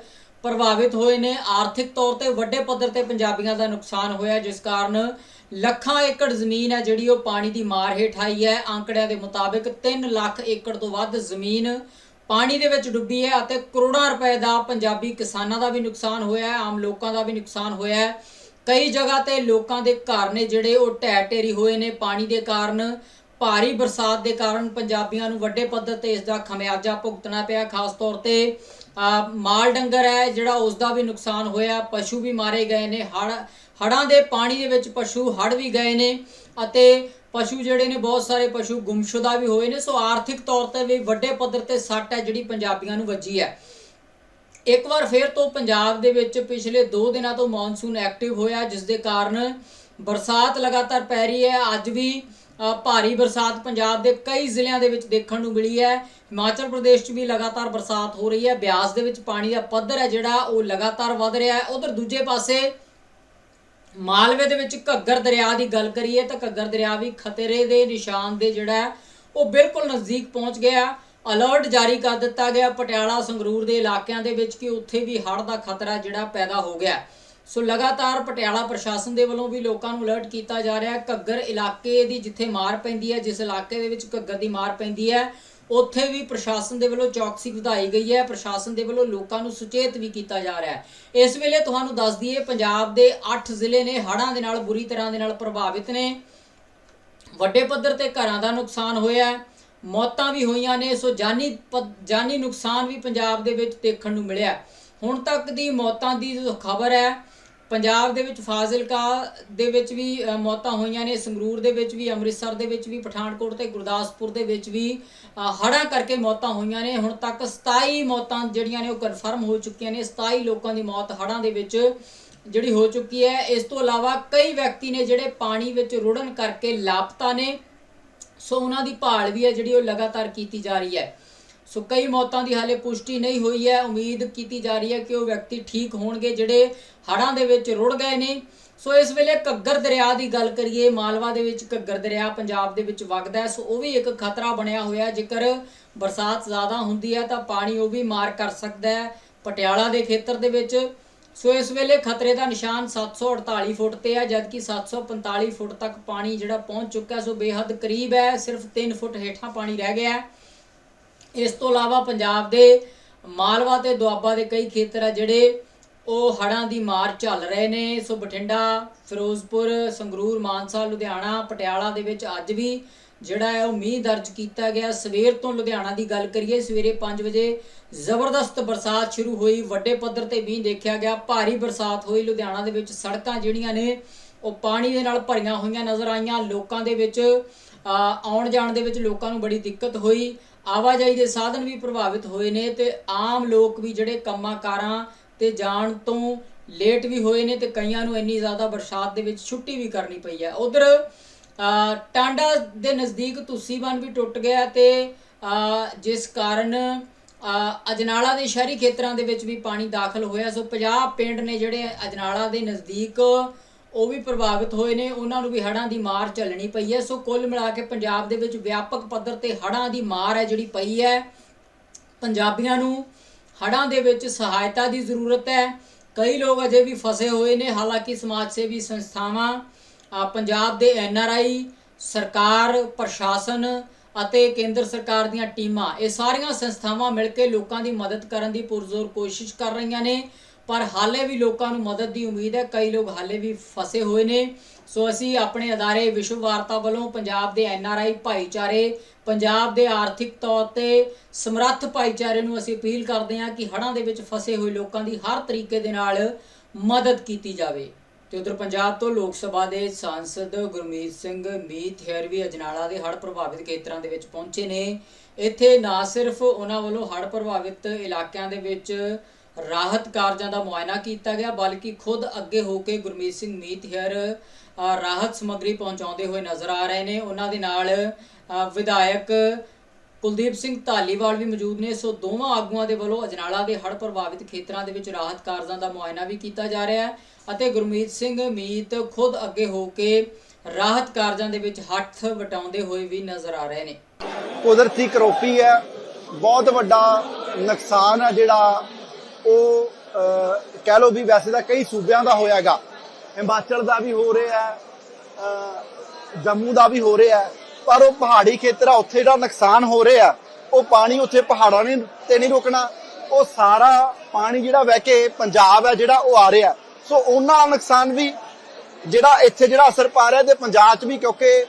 ਪ੍ਰਭਾਵਿਤ ਹੋਏ ਨੇ। ਆਰਥਿਕ ਤੌਰ ਤੇ ਵੱਡੇ ਪੱਧਰ ਤੇ ਪੰਜਾਬੀਆਂ ਦਾ ਨੁਕਸਾਨ ਹੋਇਆ, ਜਿਸ ਕਾਰਨ ਲੱਖਾਂ ਏਕੜ ਜ਼ਮੀਨ ਹੈ ਜਿਹੜੀ ਉਹ ਪਾਣੀ ਦੀ ਮਾਰ ਹੇਠ ਆਈ ਹੈ। ਅੰਕੜਿਆਂ ਦੇ ਮੁਤਾਬਿਕ 3 ਲੱਖ ਏਕੜ ਤੋਂ ਵੱਧ ਜ਼ਮੀਨ ਪਾਣੀ ਦੇ ਵਿੱਚ ਡੁੱਬੀ ਹੈ ਅਤੇ ਕਰੋੜਾਂ ਰੁਪਏ ਦਾ ਪੰਜਾਬੀ ਕਿਸਾਨਾਂ ਦਾ ਵੀ ਨੁਕਸਾਨ ਹੋਇਆ ਹੈ, ਆਮ ਲੋਕਾਂ ਦਾ ਵੀ ਨੁਕਸਾਨ ਹੋਇਆ ਹੈ। ਕਈ ਜਗ੍ਹਾ ਤੇ ਲੋਕਾਂ ਦੇ ਘਰ ਨੇ ਜਿਹੜੇ ਉਹ ਢਹਿ ਢੇਰੀ ਹੋਏ ਨੇ ਪਾਣੀ ਦੇ ਕਾਰਨ, ਭਾਰੀ ਬਰਸਾਤ ਦੇ ਕਾਰਨ ਪੰਜਾਬੀਆਂ ਨੂੰ ਵੱਡੇ ਪੱਧਰ ਤੇ ਇਸ ਦਾ ਖਮਿਆਜਾ ਭੁਗਤਣਾ ਪਿਆ। ਖਾਸ ਤੌਰ ਤੇ ਮਾਲ ਡੰਗਰ ਹੈ ਜਿਹੜਾ ਉਸ ਦਾ ਵੀ ਨੁਕਸਾਨ ਹੋਇਆ, ਪਸ਼ੂ ਵੀ ਮਾਰੇ ਗਏ ਨੇ ਹੜ ਹੜਾਂ ਦੇ ਪਾਣੀ ਦੇ ਵਿੱਚ ਪਸ਼ੂ ਹੜ ਵੀ ਗਏ ਨੇ ਅਤੇ ਪਸ਼ੂ ਜਿਹੜੇ ਨੇ ਬਹੁਤ ਸਾਰੇ ਪਸ਼ੂ ਗੁੰਮਸ਼ੁਦਾ ਵੀ ਹੋਏ ਨੇ, ਸੋ ਆਰਥਿਕ ਤੌਰ ਤੇ ਵੀ ਵੱਡੇ ਪੱਧਰ ਤੇ ਸੱਟ ਹੈ ਜਿਹੜੀ ਪੰਜਾਬੀਆਂ ਨੂੰ ਵੱਜੀ ਹੈ। ਇੱਕ ਵਾਰ ਫੇਰ ਤੋਂ ਪੰਜਾਬ ਦੇ ਵਿੱਚ ਪਿਛਲੇ 2 ਦਿਨਾਂ ਤੋਂ ਮੌਨਸੂਨ ਐਕਟਿਵ ਹੋਇਆ, ਜਿਸ ਦੇ ਕਾਰਨ ਬਰਸਾਤ ਲਗਾਤਾਰ ਪੈ ਰਹੀ ਹੈ। ਅੱਜ ਵੀ ਭਾਰੀ ਬਰਸਾਤ ਪੰਜਾਬ ਦੇ ਕਈ ਜ਼ਿਲ੍ਹਿਆਂ ਦੇ ਵਿੱਚ ਦੇਖਣ ਨੂੰ ਮਿਲੀ ਹੈ। ਹਿਮਾਚਲ ਪ੍ਰਦੇਸ਼ 'ਚ ਵੀ ਲਗਾਤਾਰ ਬਰਸਾਤ ਹੋ ਰਹੀ ਹੈ। ਬਿਆਸ ਦੇ ਵਿੱਚ ਪਾਣੀ ਦਾ ਪੱਧਰ ਹੈ ਜਿਹੜਾ, ਉਹ ਲਗਾਤਾਰ ਵਧ ਰਿਹਾ ਹੈ। ਉਧਰ ਦੂਜੇ ਪਾਸੇ ਮਾਲਵੇ ਦੇ ਵਿੱਚ ਘੱਗਰ ਦਰਿਆ ਦੀ ਗੱਲ ਕਰੀਏ ਤਾਂ ਘੱਗਰ ਦਰਿਆ ਵੀ ਖਤਰੇ ਦੇ ਨਿਸ਼ਾਨ ਦੇ ਜਿਹੜਾ ਹੈ, ਉਹ ਬਿਲਕੁਲ ਨਜ਼ਦੀਕ ਪਹੁੰਚ ਗਿਆ। ਅਲਰਟ ਜਾਰੀ ਕਰ ਦਿੱਤਾ ਗਿਆ ਪਟਿਆਲਾ ਸੰਗਰੂਰ ਦੇ ਇਲਾਕਿਆਂ ਦੇ ਵਿੱਚ ਕਿ ਉੱਥੇ ਵੀ ਹੜ੍ਹ ਦਾ ਖਤਰਾ ਜਿਹੜਾ ਪੈਦਾ ਹੋ ਗਿਆ। ਸੋ ਲਗਾਤਾਰ ਪਟਿਆਲਾ ਪ੍ਰਸ਼ਾਸਨ ਦੇ ਵੱਲੋਂ ਵੀ ਲੋਕਾਂ ਨੂੰ ਅਲਰਟ ਕੀਤਾ ਜਾ ਰਿਹਾ ਹੈ। ਘੱਗਰ ਇਲਾਕੇ ਦੀ ਜਿੱਥੇ ਮਾਰ ਪੈਂਦੀ ਹੈ, ਜਿਸ ਇਲਾਕੇ ਦੇ ਵਿੱਚ ਘੱਗਰ ਦੀ ਮਾਰ ਪੈਂਦੀ ਹੈ ਉੱਥੇ ਵੀ ਪ੍ਰਸ਼ਾਸਨ ਦੇ ਵੱਲੋਂ ਚੌਕਸੀ ਵਧਾਈ ਗਈ ਹੈ, ਪ੍ਰਸ਼ਾਸਨ ਦੇ ਵੱਲੋਂ ਲੋਕਾਂ ਨੂੰ ਸੁਚੇਤ ਵੀ ਕੀਤਾ ਜਾ ਰਿਹਾ ਹੈ। ਇਸ ਵੇਲੇ ਤੁਹਾਨੂੰ ਦੱਸ ਦਈਏ, ਪੰਜਾਬ ਦੇ 8 ਜ਼ਿਲ੍ਹੇ ਨੇ ਹੜ੍ਹਾਂ ਦੇ ਨਾਲ ਬੁਰੀ ਤਰ੍ਹਾਂ ਦੇ ਨਾਲ ਪ੍ਰਭਾਵਿਤ ਨੇ। ਵੱਡੇ ਪੱਧਰ ਤੇ ਘਰਾਂ ਦਾ ਨੁਕਸਾਨ ਹੋਇਆ ਹੈ, ਮੌਤਾਂ ਵੀ ਹੋਈਆਂ ਨੇ, ਸੋ ਜਾਨੀ ਪ- ਜਾਨੀ ਨੁਕਸਾਨ ਵੀ ਪੰਜਾਬ ਦੇ ਵਿੱਚ ਦੇਖਣ ਨੂੰ ਮਿਲਿਆ ਹੁਣ ਤੱਕ ਦੀ ਮੌਤਾਂ ਦੀ ਜੋ ਖਬਰ ਹੈ ਪੰਜਾਬ ਦੇ ਵਿੱਚ ਫਾਜ਼ਿਲਕਾ ਦੇ ਵਿੱਚ ਵੀ ਮੌਤਾਂ ਹੋਈਆਂ ਨੇ ਸੰਗਰੂਰ ਦੇ ਵਿੱਚ ਵੀ ਅੰਮ੍ਰਿਤਸਰ ਦੇ ਵਿੱਚ ਵੀ ਪਠਾਨਕੋਟ ਤੇ ਗੁਰਦਾਸਪੁਰ ਦੇ ਵਿੱਚ ਵੀ ਅ, ਹੜ੍ਹਾਂ ਕਰਕੇ ਮੌਤਾਂ ਹੋਈਆਂ ਨੇ। ਹੁਣ ਤੱਕ 27 ਮੌਤਾਂ ਜਿਹੜੀਆਂ ਨੇ ਉਹ ਕਨਫਰਮ ਹੋ ਚੁੱਕੀਆਂ ਨੇ। 27 ਲੋਕਾਂ ਦੀ ਮੌਤ ਹੜ੍ਹਾਂ ਦੇ ਵਿੱਚ ਜਿਹੜੀ ਹੋ ਚੁੱਕੀ ਹੈ। ਇਸ ਤੋਂ ਇਲਾਵਾ ਕਈ ਵਿਅਕਤੀ ਨੇ ਜਿਹੜੇ ਪਾਣੀ ਵਿੱਚ ਰੁੜਨ ਕਰਕੇ ਲਾਪਤਾ ਨੇ। ਸੋ ਉਹਨਾਂ ਦੀ ਭਾਲ ਵੀ ਹੈ ਜਿਹੜੀ ਉਹ ਲਗਾਤਾਰ ਕੀਤੀ ਜਾ ਰਹੀ ਹੈ। ਸੋ ਕਈ ਮੌਤਾਂ ਦੀ ਹਾਲੇ ਪੁਸ਼ਟੀ ਨਹੀਂ ਹੋਈ ਹੈ। ਉਮੀਦ ਕੀਤੀ ਜਾ ਰਹੀ ਹੈ ਕਿ ਉਹ ਵਿਅਕਤੀ ਠੀਕ ਹੋਣਗੇ ਜਿਹੜੇ ਹੜ੍ਹਾਂ ਦੇ ਵਿੱਚ ਰੁੜ ਗਏ ਨੇ। ਸੋ ਇਸ ਵੇਲੇ ਘੱਗਰ ਦਰਿਆ ਦੀ ਗੱਲ ਕਰੀਏ, ਮਾਲਵਾ ਦੇ ਵਿੱਚ ਘੱਗਰ ਦਰਿਆ ਪੰਜਾਬ ਦੇ ਵਿੱਚ ਵਗਦਾ ਹੈ। ਸੋ ਉਹ ਵੀ ਇੱਕ ਖਤਰਾ ਬਣਿਆ ਹੋਇਆ ਜੇਕਰ ਬਰਸਾਤ ਜ਼ਿਆਦਾ ਹੁੰਦੀ ਹੈ ਤਾਂ ਪਾਣੀ ਉਹ ਵੀ ਮਾਰ ਕਰ ਸਕਦਾ ਹੈ ਪਟਿਆਲਾ ਦੇ ਖੇਤਰ ਦੇ ਵਿੱਚ। ਸੋ ਇਸ ਵੇਲੇ ਖਤਰੇ ਦਾ ਨਿਸ਼ਾਨ 748 ਫੁੱਟ ਤੇ ਹੈ, ਜਦਕਿ 745 ਫੁੱਟ ਤੱਕ ਪਾਣੀ ਜਿਹੜਾ ਪਹੁੰਚ ਚੁੱਕਾ ਸੋ ਬੇਹੱਦ ਕਰੀਬ ਹੈ। ਸਿਰਫ 3 ਫੁੱਟ ਹੇਠਾਂ ਪਾਣੀ ਰਹਿ ਗਿਆ ਹੈ। ਇਸ ਤੋਂ ਇਲਾਵਾ ਪੰਜਾਬ ਦੇ ਮਾਲਵਾ ਤੇ ਦੁਆਬਾ ਦੇ ਕਈ ਖੇਤਰ ਆ ਜਿਹੜੇ ਉਹ ਹੜ੍ਹਾਂ ਦੀ ਮਾਰ ਝੱਲ ਰਹੇ ਨੇ। ਸੋ ਬਠਿੰਡਾ, ਫਿਰੋਜ਼ਪੁਰ, ਸੰਗਰੂਰ, ਮਾਨਸਾ, ਲੁਧਿਆਣਾ, ਪਟਿਆਲਾ ਦੇ ਵਿੱਚ ਅੱਜ ਵੀ ਜਿਹੜਾ ਹੈ ਉਹ ਮੀਂਹ ਦਰਜ ਕੀਤਾ ਗਿਆ। ਸਵੇਰ ਤੋਂ ਲੁਧਿਆਣਾ ਦੀ ਗੱਲ ਕਰੀਏ, ਸਵੇਰੇ 5 ਵਜੇ ਜ਼ਬਰਦਸਤ ਬਰਸਾਤ ਸ਼ੁਰੂ ਹੋਈ। ਵੱਡੇ ਪੱਧਰ ਤੇ ਮੀਂਹ ਦੇਖਿਆ ਗਿਆ। ਭਾਰੀ ਬਰਸਾਤ ਹੋਈ। ਲੁਧਿਆਣਾ ਦੇ ਵਿੱਚ ਸੜਕਾਂ ਜਿਹੜੀਆਂ ਨੇ, ਉਹ ਪਾਣੀ ਦੇ ਨਾਲ ਭਰੀਆਂ ਹੋਈਆਂ ਨਜ਼ਰ ਆਈਆਂ। ਲੋਕਾਂ ਦੇ ਵਿੱਚ ਆਉਣ ਜਾਣ ਦੇ ਵਿੱਚ ਲੋਕਾਂ ਨੂੰ ਬੜੀ ਦਿੱਕਤ ਹੋਈ। ਆਵਾਜਾਈ ਦੇ ਸਾਧਨ ਵੀ ਪ੍ਰਭਾਵਿਤ ਹੋਏ ਨੇ ਤੇ ਆਮ ਲੋਕ ਵੀ ਜਿਹੜੇ ਕੰਮਾਂ ਕਾਰਾਂ ਤੇ ਜਾਣ ਤੋਂ ਲੇਟ ਵੀ ਹੋਏ ਨੇ ਤੇ ਕਈਆਂ ਨੂੰ ਇੰਨੀ ਜ਼ਿਆਦਾ ਬਰਸਾਤ ਦੇ ਵਿੱਚ ਛੁੱਟੀ ਵੀ ਕਰਨੀ ਪਈ ਹੈ। ਉਧਰ ਟਾਂਡਾ ਦੇ ਨਜ਼ਦੀਕ ਤੁਸੀਬਨ ਵੀ ਟੁੱਟ ਗਿਆ ਤੇ ਜਿਸ ਕਾਰਨ ਅਜਨਾਲਾ ਦੇ ਸ਼ਹਿਰੀ ਖੇਤਰਾਂ ਦੇ ਵਿੱਚ ਵੀ ਪਾਣੀ ਦਾਖਲ ਹੋਇਆ। ਸੋ 50 ਪਿੰਡ ਨੇ ਜਿਹੜੇ ਅਜਨਾਲਾ ਦੇ ਨਜ਼ਦੀਕ ਉਹ ਵੀ ਪ੍ਰਭਾਵਿਤ ਹੋਏ ਨੇ, ਉਹਨਾਂ ਨੂੰ ਵੀ ਹੜ੍ਹਾਂ ਦੀ ਮਾਰ ਝੱਲਣੀ ਪਈ ਹੈ। ਸੋ ਕੁੱਲ ਮਿਲਾ ਕੇ ਪੰਜਾਬ ਦੇ ਵਿੱਚ ਵਿਆਪਕ ਪੱਧਰ ਤੇ ਹੜ੍ਹਾਂ ਦੀ ਮਾਰ ਹੈ ਜਿਹੜੀ ਪਈ ਹੈ। ਪੰਜਾਬੀਆਂ ਨੂੰ ਹੜ੍ਹਾਂ ਦੇ ਵਿੱਚ ਸਹਾਇਤਾ ਦੀ ਜ਼ਰੂਰਤ ਹੈ। ਕਈ ਲੋਕ ਅਜੇ ਵੀ ਫਸੇ ਹੋਏ ਨੇ, ਹਾਲਾਂਕਿ ਸਮਾਜ ਸੇਵੀ ਸੰਸਥਾਵਾਂ ਪੰਜਾਬ ਦੇ ਐਨਆਰਆਈ ਸਰਕਾਰ, ਪ੍ਰਸ਼ਾਸਨ ਅਤੇ ਕੇਂਦਰ ਸਰਕਾਰ ਦੀਆਂ ਟੀਮਾਂ, ਇਹ ਸਾਰੀਆਂ ਸੰਸਥਾਵਾਂ ਮਿਲ ਕੇ ਲੋਕਾਂ ਦੀ ਮਦਦ ਕਰਨ ਦੀ ਪੁਰਜ਼ੋਰ ਕੋਸ਼ਿਸ਼ ਕਰ ਰਹੀਆਂ ਨੇ। ਪਰ ਹਾਲੇ ਵੀ ਲੋਕਾਂ ਨੂੰ ਮਦਦ ਦੀ ਉਮੀਦ ਹੈ। ਕਈ ਲੋਕ ਹਾਲੇ ਵੀ ਫਸੇ ਹੋਏ ਨੇ। ਸੋ ਅਸੀਂ ਆਪਣੇ ਅਦਾਰੇ ਵਿਸ਼ਵ ਵਾਰਤਾ ਵੱਲੋਂ ਪੰਜਾਬ ਦੇ ਐਨਆਰਆਈ ਭਾਈਚਾਰੇ, ਪੰਜਾਬ ਦੇ ਆਰਥਿਕ ਤੌਰ ਤੇ ਸਮਰੱਥ ਭਾਈਚਾਰੇ ਨੂੰ ਅਸੀਂ ਅਪੀਲ ਕਰਦੇ ਹਾਂ ਕਿ ਹੜ੍ਹਾਂ ਦੇ ਵਿੱਚ ਫਸੇ ਹੋਏ ਲੋਕਾਂ ਦੀ ਹਰ ਤਰੀਕੇ ਦੇ ਨਾਲ ਮਦਦ ਕੀਤੀ ਜਾਵੇ। ਤੇ ਉਧਰ ਪੰਜਾਬ ਤੋਂ ਲੋਕ ਸਭਾ ਦੇ ਸਾਂਸਦ ਗੁਰਮੀਤ ਸਿੰਘ, ਮੀਤ ਹੈਰ ਵੀ ਅਜਨਾਲਾ ਦੇ ਹੜ੍ਹ ਪ੍ਰਭਾਵਿਤ ਖੇਤਰਾਂ ਦੇ ਵਿੱਚ ਪਹੁੰਚੇ ਨੇ। ਇੱਥੇ ਨਾ ਸਿਰਫ ਉਹਨਾਂ ਵੱਲੋਂ ਹੜ੍ਹ ਪ੍ਰਭਾਵਿਤ ਇਲਾਕਿਆਂ ਦੇ ਵਿੱਚ ਰਾਹਤ ਕਾਰਜਾਂ ਦਾ ਮੁਆਇਨਾ ਕੀਤਾ ਗਿਆ, ਬਲਕਿ ਖੁਦ ਅੱਗੇ ਹੋ ਕੇ ਗੁਰਮੀਤ ਸਿੰਘ ਮੀਤ ਹੇਅਰ ਰਾਹਤ ਸਮੱਗਰੀ ਪਹੁੰਚਾਉਂਦੇ ਹੋਏ ਨਜ਼ਰ ਆ ਰਹੇ ਨੇ। ਉਹਨਾਂ ਦੇ ਨਾਲ ਵਿਧਾਇਕ ਕੁਲਦੀਪ ਸਿੰਘ ਧਾਲੀਵਾਲ ਵੀ ਮੌਜੂਦ ਨੇ। ਸੋ ਦੋਵਾਂ ਆਗੂਆਂ ਦੇ ਵੱਲੋਂ ਅਜਨਾਲਾ ਦੇ ਹੜ੍ਹ ਪ੍ਰਭਾਵਿਤ ਖੇਤਰਾਂ ਦੇ ਵਿੱਚ ਰਾਹਤ ਕਾਰਜਾਂ ਦਾ ਮੁਆਇਨਾ ਵੀ ਕੀਤਾ ਜਾ ਰਿਹਾ ਹੈ ਅਤੇ ਗੁਰਮੀਤ ਸਿੰਘ ਮੀਤ ਖੁਦ ਅੱਗੇ ਹੋ ਕੇ ਰਾਹਤ ਕਾਰਜਾਂ ਦੇ ਵਿੱਚ ਹੱਥ ਵਟਾਉਂਦੇ ਹੋਏ ਵੀ ਨਜ਼ਰ ਆ ਰਹੇ ਨੇ। ਕੁਦਰਤੀ ਕਰੋਪੀ ਹੈ। ਬਹੁਤ ਵੱਡਾ ਨੁਕਸਾਨ ਹੈ ਜਿਹੜਾ ਉਹ ਕਹਿ ਲਓ ਵੀ ਵੈਸੇ ਤਾਂ ਕਈ ਸੂਬਿਆਂ ਦਾ ਹੋਇਆਗਾ। ਹਿਮਾਚਲ ਦਾ ਵੀ ਹੋ ਰਿਹਾ ਹੈ ਜੰਮੂ ਦਾ ਵੀ ਹੋ ਰਿਹਾ ਹੈ, ਪਰ ਉਹ ਪਹਾੜੀ ਖੇਤਰ ਆ, ਉੱਥੇ ਜਿਹੜਾ ਨੁਕਸਾਨ ਹੋ ਰਿਹਾ, ਉਹ ਪਾਣੀ ਉੱਥੇ ਪਹਾੜਾਂ ਨੇ ਤੇ ਨਹੀਂ ਰੁਕਣਾ। ਉਹ ਸਾਰਾ ਪਾਣੀ ਜਿਹੜਾ ਵਹਿ ਕੇ ਪੰਜਾਬ ਹੈ, ਜਿਹੜਾ ਉਹ ਆ ਰਿਹਾ। ਸੋ ਉਹਨਾਂ ਦਾ ਨੁਕਸਾਨ ਵੀ ਜਿਹੜਾ ਇੱਥੇ ਜਿਹੜਾ ਅਸਰ ਪਾ ਰਿਹਾ ਤੇ ਪੰਜਾਬ 'ਚ ਵੀ ਕਿਉਂਕਿ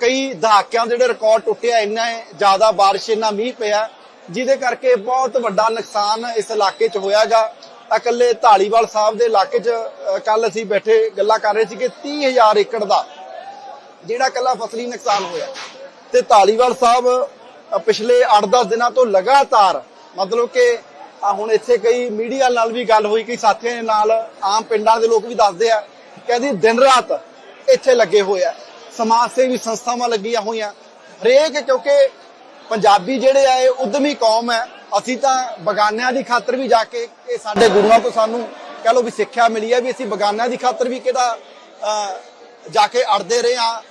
ਕਈ ਦਹਾਕਿਆਂ ਦੇ ਜਿਹੜੇ ਰਿਕਾਰਡ ਟੁੱਟਿਆ, ਇੰਨਾ ਜ਼ਿਆਦਾ ਬਾਰਿਸ਼, ਇੰਨਾ ਮੀਂਹ ਪਿਆ। ਜਿਹਦੇ ਕਰਕੇ ਬਹੁਤ ਵੱਡਾ ਨੁਕਸਾਨ ਇਸ ਇਲਾਕੇ 'ਚ ਹੋਇਆਗਾ। ਇਕੱਲੇ ਢਾਲੀਵਾਲ ਸਾਹਿਬ ਦੇ ਇਲਾਕੇ 'ਚ ਕੱਲ ਅਸੀਂ ਬੈਠੇ ਗੱਲਾਂ ਕਰ ਰਹੇ ਸੀ ਕਿ 30000 ਏਕੜ ਦਾ, ਜਿਹੜਾ ਕੱਲਾ ਫਸਲੀ ਨੁਕਸਾਨ ਹੋਇਆ। ਤੇ ਢਾਲੀਵਾਲ ਸਾਹਿਬ ਪਿਛਲੇ 8-10 ਦਿਨਾਂ ਤੋਂ ਲਗਾਤਾਰ, ਮਤਲਬ ਕਿ ਹੁਣ ਇੱਥੇ ਕਈ ਮੀਡੀਆ ਨਾਲ ਵੀ ਗੱਲ ਹੋਈ, ਕਈ ਸਾਥੀਆਂ ਦੇ ਨਾਲ, ਆਮ ਪਿੰਡਾਂ ਦੇ ਲੋਕ ਵੀ ਦੱਸਦੇ ਆ ਕਹਿੰਦੀ ਦਿਨ ਰਾਤ ਇੱਥੇ ਲੱਗੇ ਹੋਏ ਆ ਸਮਾਜ ਸੇਵੀ ਸੰਸਥਾਵਾਂ ਲੱਗੀਆਂ ਹੋਈਆਂ। ਹਰੇਕ, ਕਿਉਂਕਿ ਪੰਜਾਬੀ ਜਿਹੜੇ ਆ, ਇਹ ਉਦਮੀ ਕੌਮ ਹੈ। ਅਸੀਂ ਤਾਂ ਬਗਾਨਿਆਂ ਦੀ ਖਾਤਰ ਵੀ ਜਾ ਕੇ ਇਹ ਸਾਡੇ ਗੁਰੂਆਂ ਤੋਂ ਸਾਨੂੰ ਕਹ ਲਓ ਵੀ ਸਿੱਖਿਆ ਮਿਲੀ ਹੈ ਵੀ ਅਸੀਂ ਬਗਾਨਿਆਂ ਦੀ ਖਾਤਰ ਵੀ ਕਿਹਦਾ ਜਾ ਕੇ ਅੜਦੇ ਰਹੇ ਆ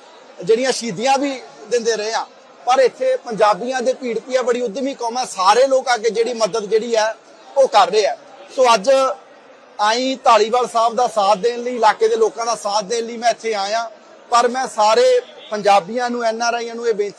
ਜਿਹੜੀਆਂ ਸ਼ਹੀਦੀਆਂ ਵੀ ਦਿੰਦੇ ਰਹੇ ਆ ਪਰ ਇੱਥੇ ਪੰਜਾਬੀਆਂ ਦੇ ਭੀੜ ਪੀਆ ਬੜੀ ਉਦਮੀ ਕੌਮ ਹੈ। ਸਾਰੇ ਲੋਕ ਅੱਗੇ ਜਿਹੜੀ ਮਦਦ ਜਿਹੜੀ ਹੈ, ਉਹ ਕਰ ਰਹੇ ਆ ਸੋ ਅੱਜ ਆਈ ਢਾਲੀਵਾਲ ਸਾਹਿਬ ਦਾ ਸਾਥ ਦੇਣ ਲਈ, ਇਲਾਕੇ ਦੇ ਲੋਕਾਂ ਦਾ ਸਾਥ ਦੇਣ ਲਈ ਮੈਂ ਇੱਥੇ ਆਇਆ। ਪਰ ਮੈਂ ਸਾਰੇ ਪੰਜਾਬੀਆਂ ਨੂੰ, ਐਨ ਆਰ ਆਈਆਂ ਨੂੰ ਇਹ ਬੇਨਤੀ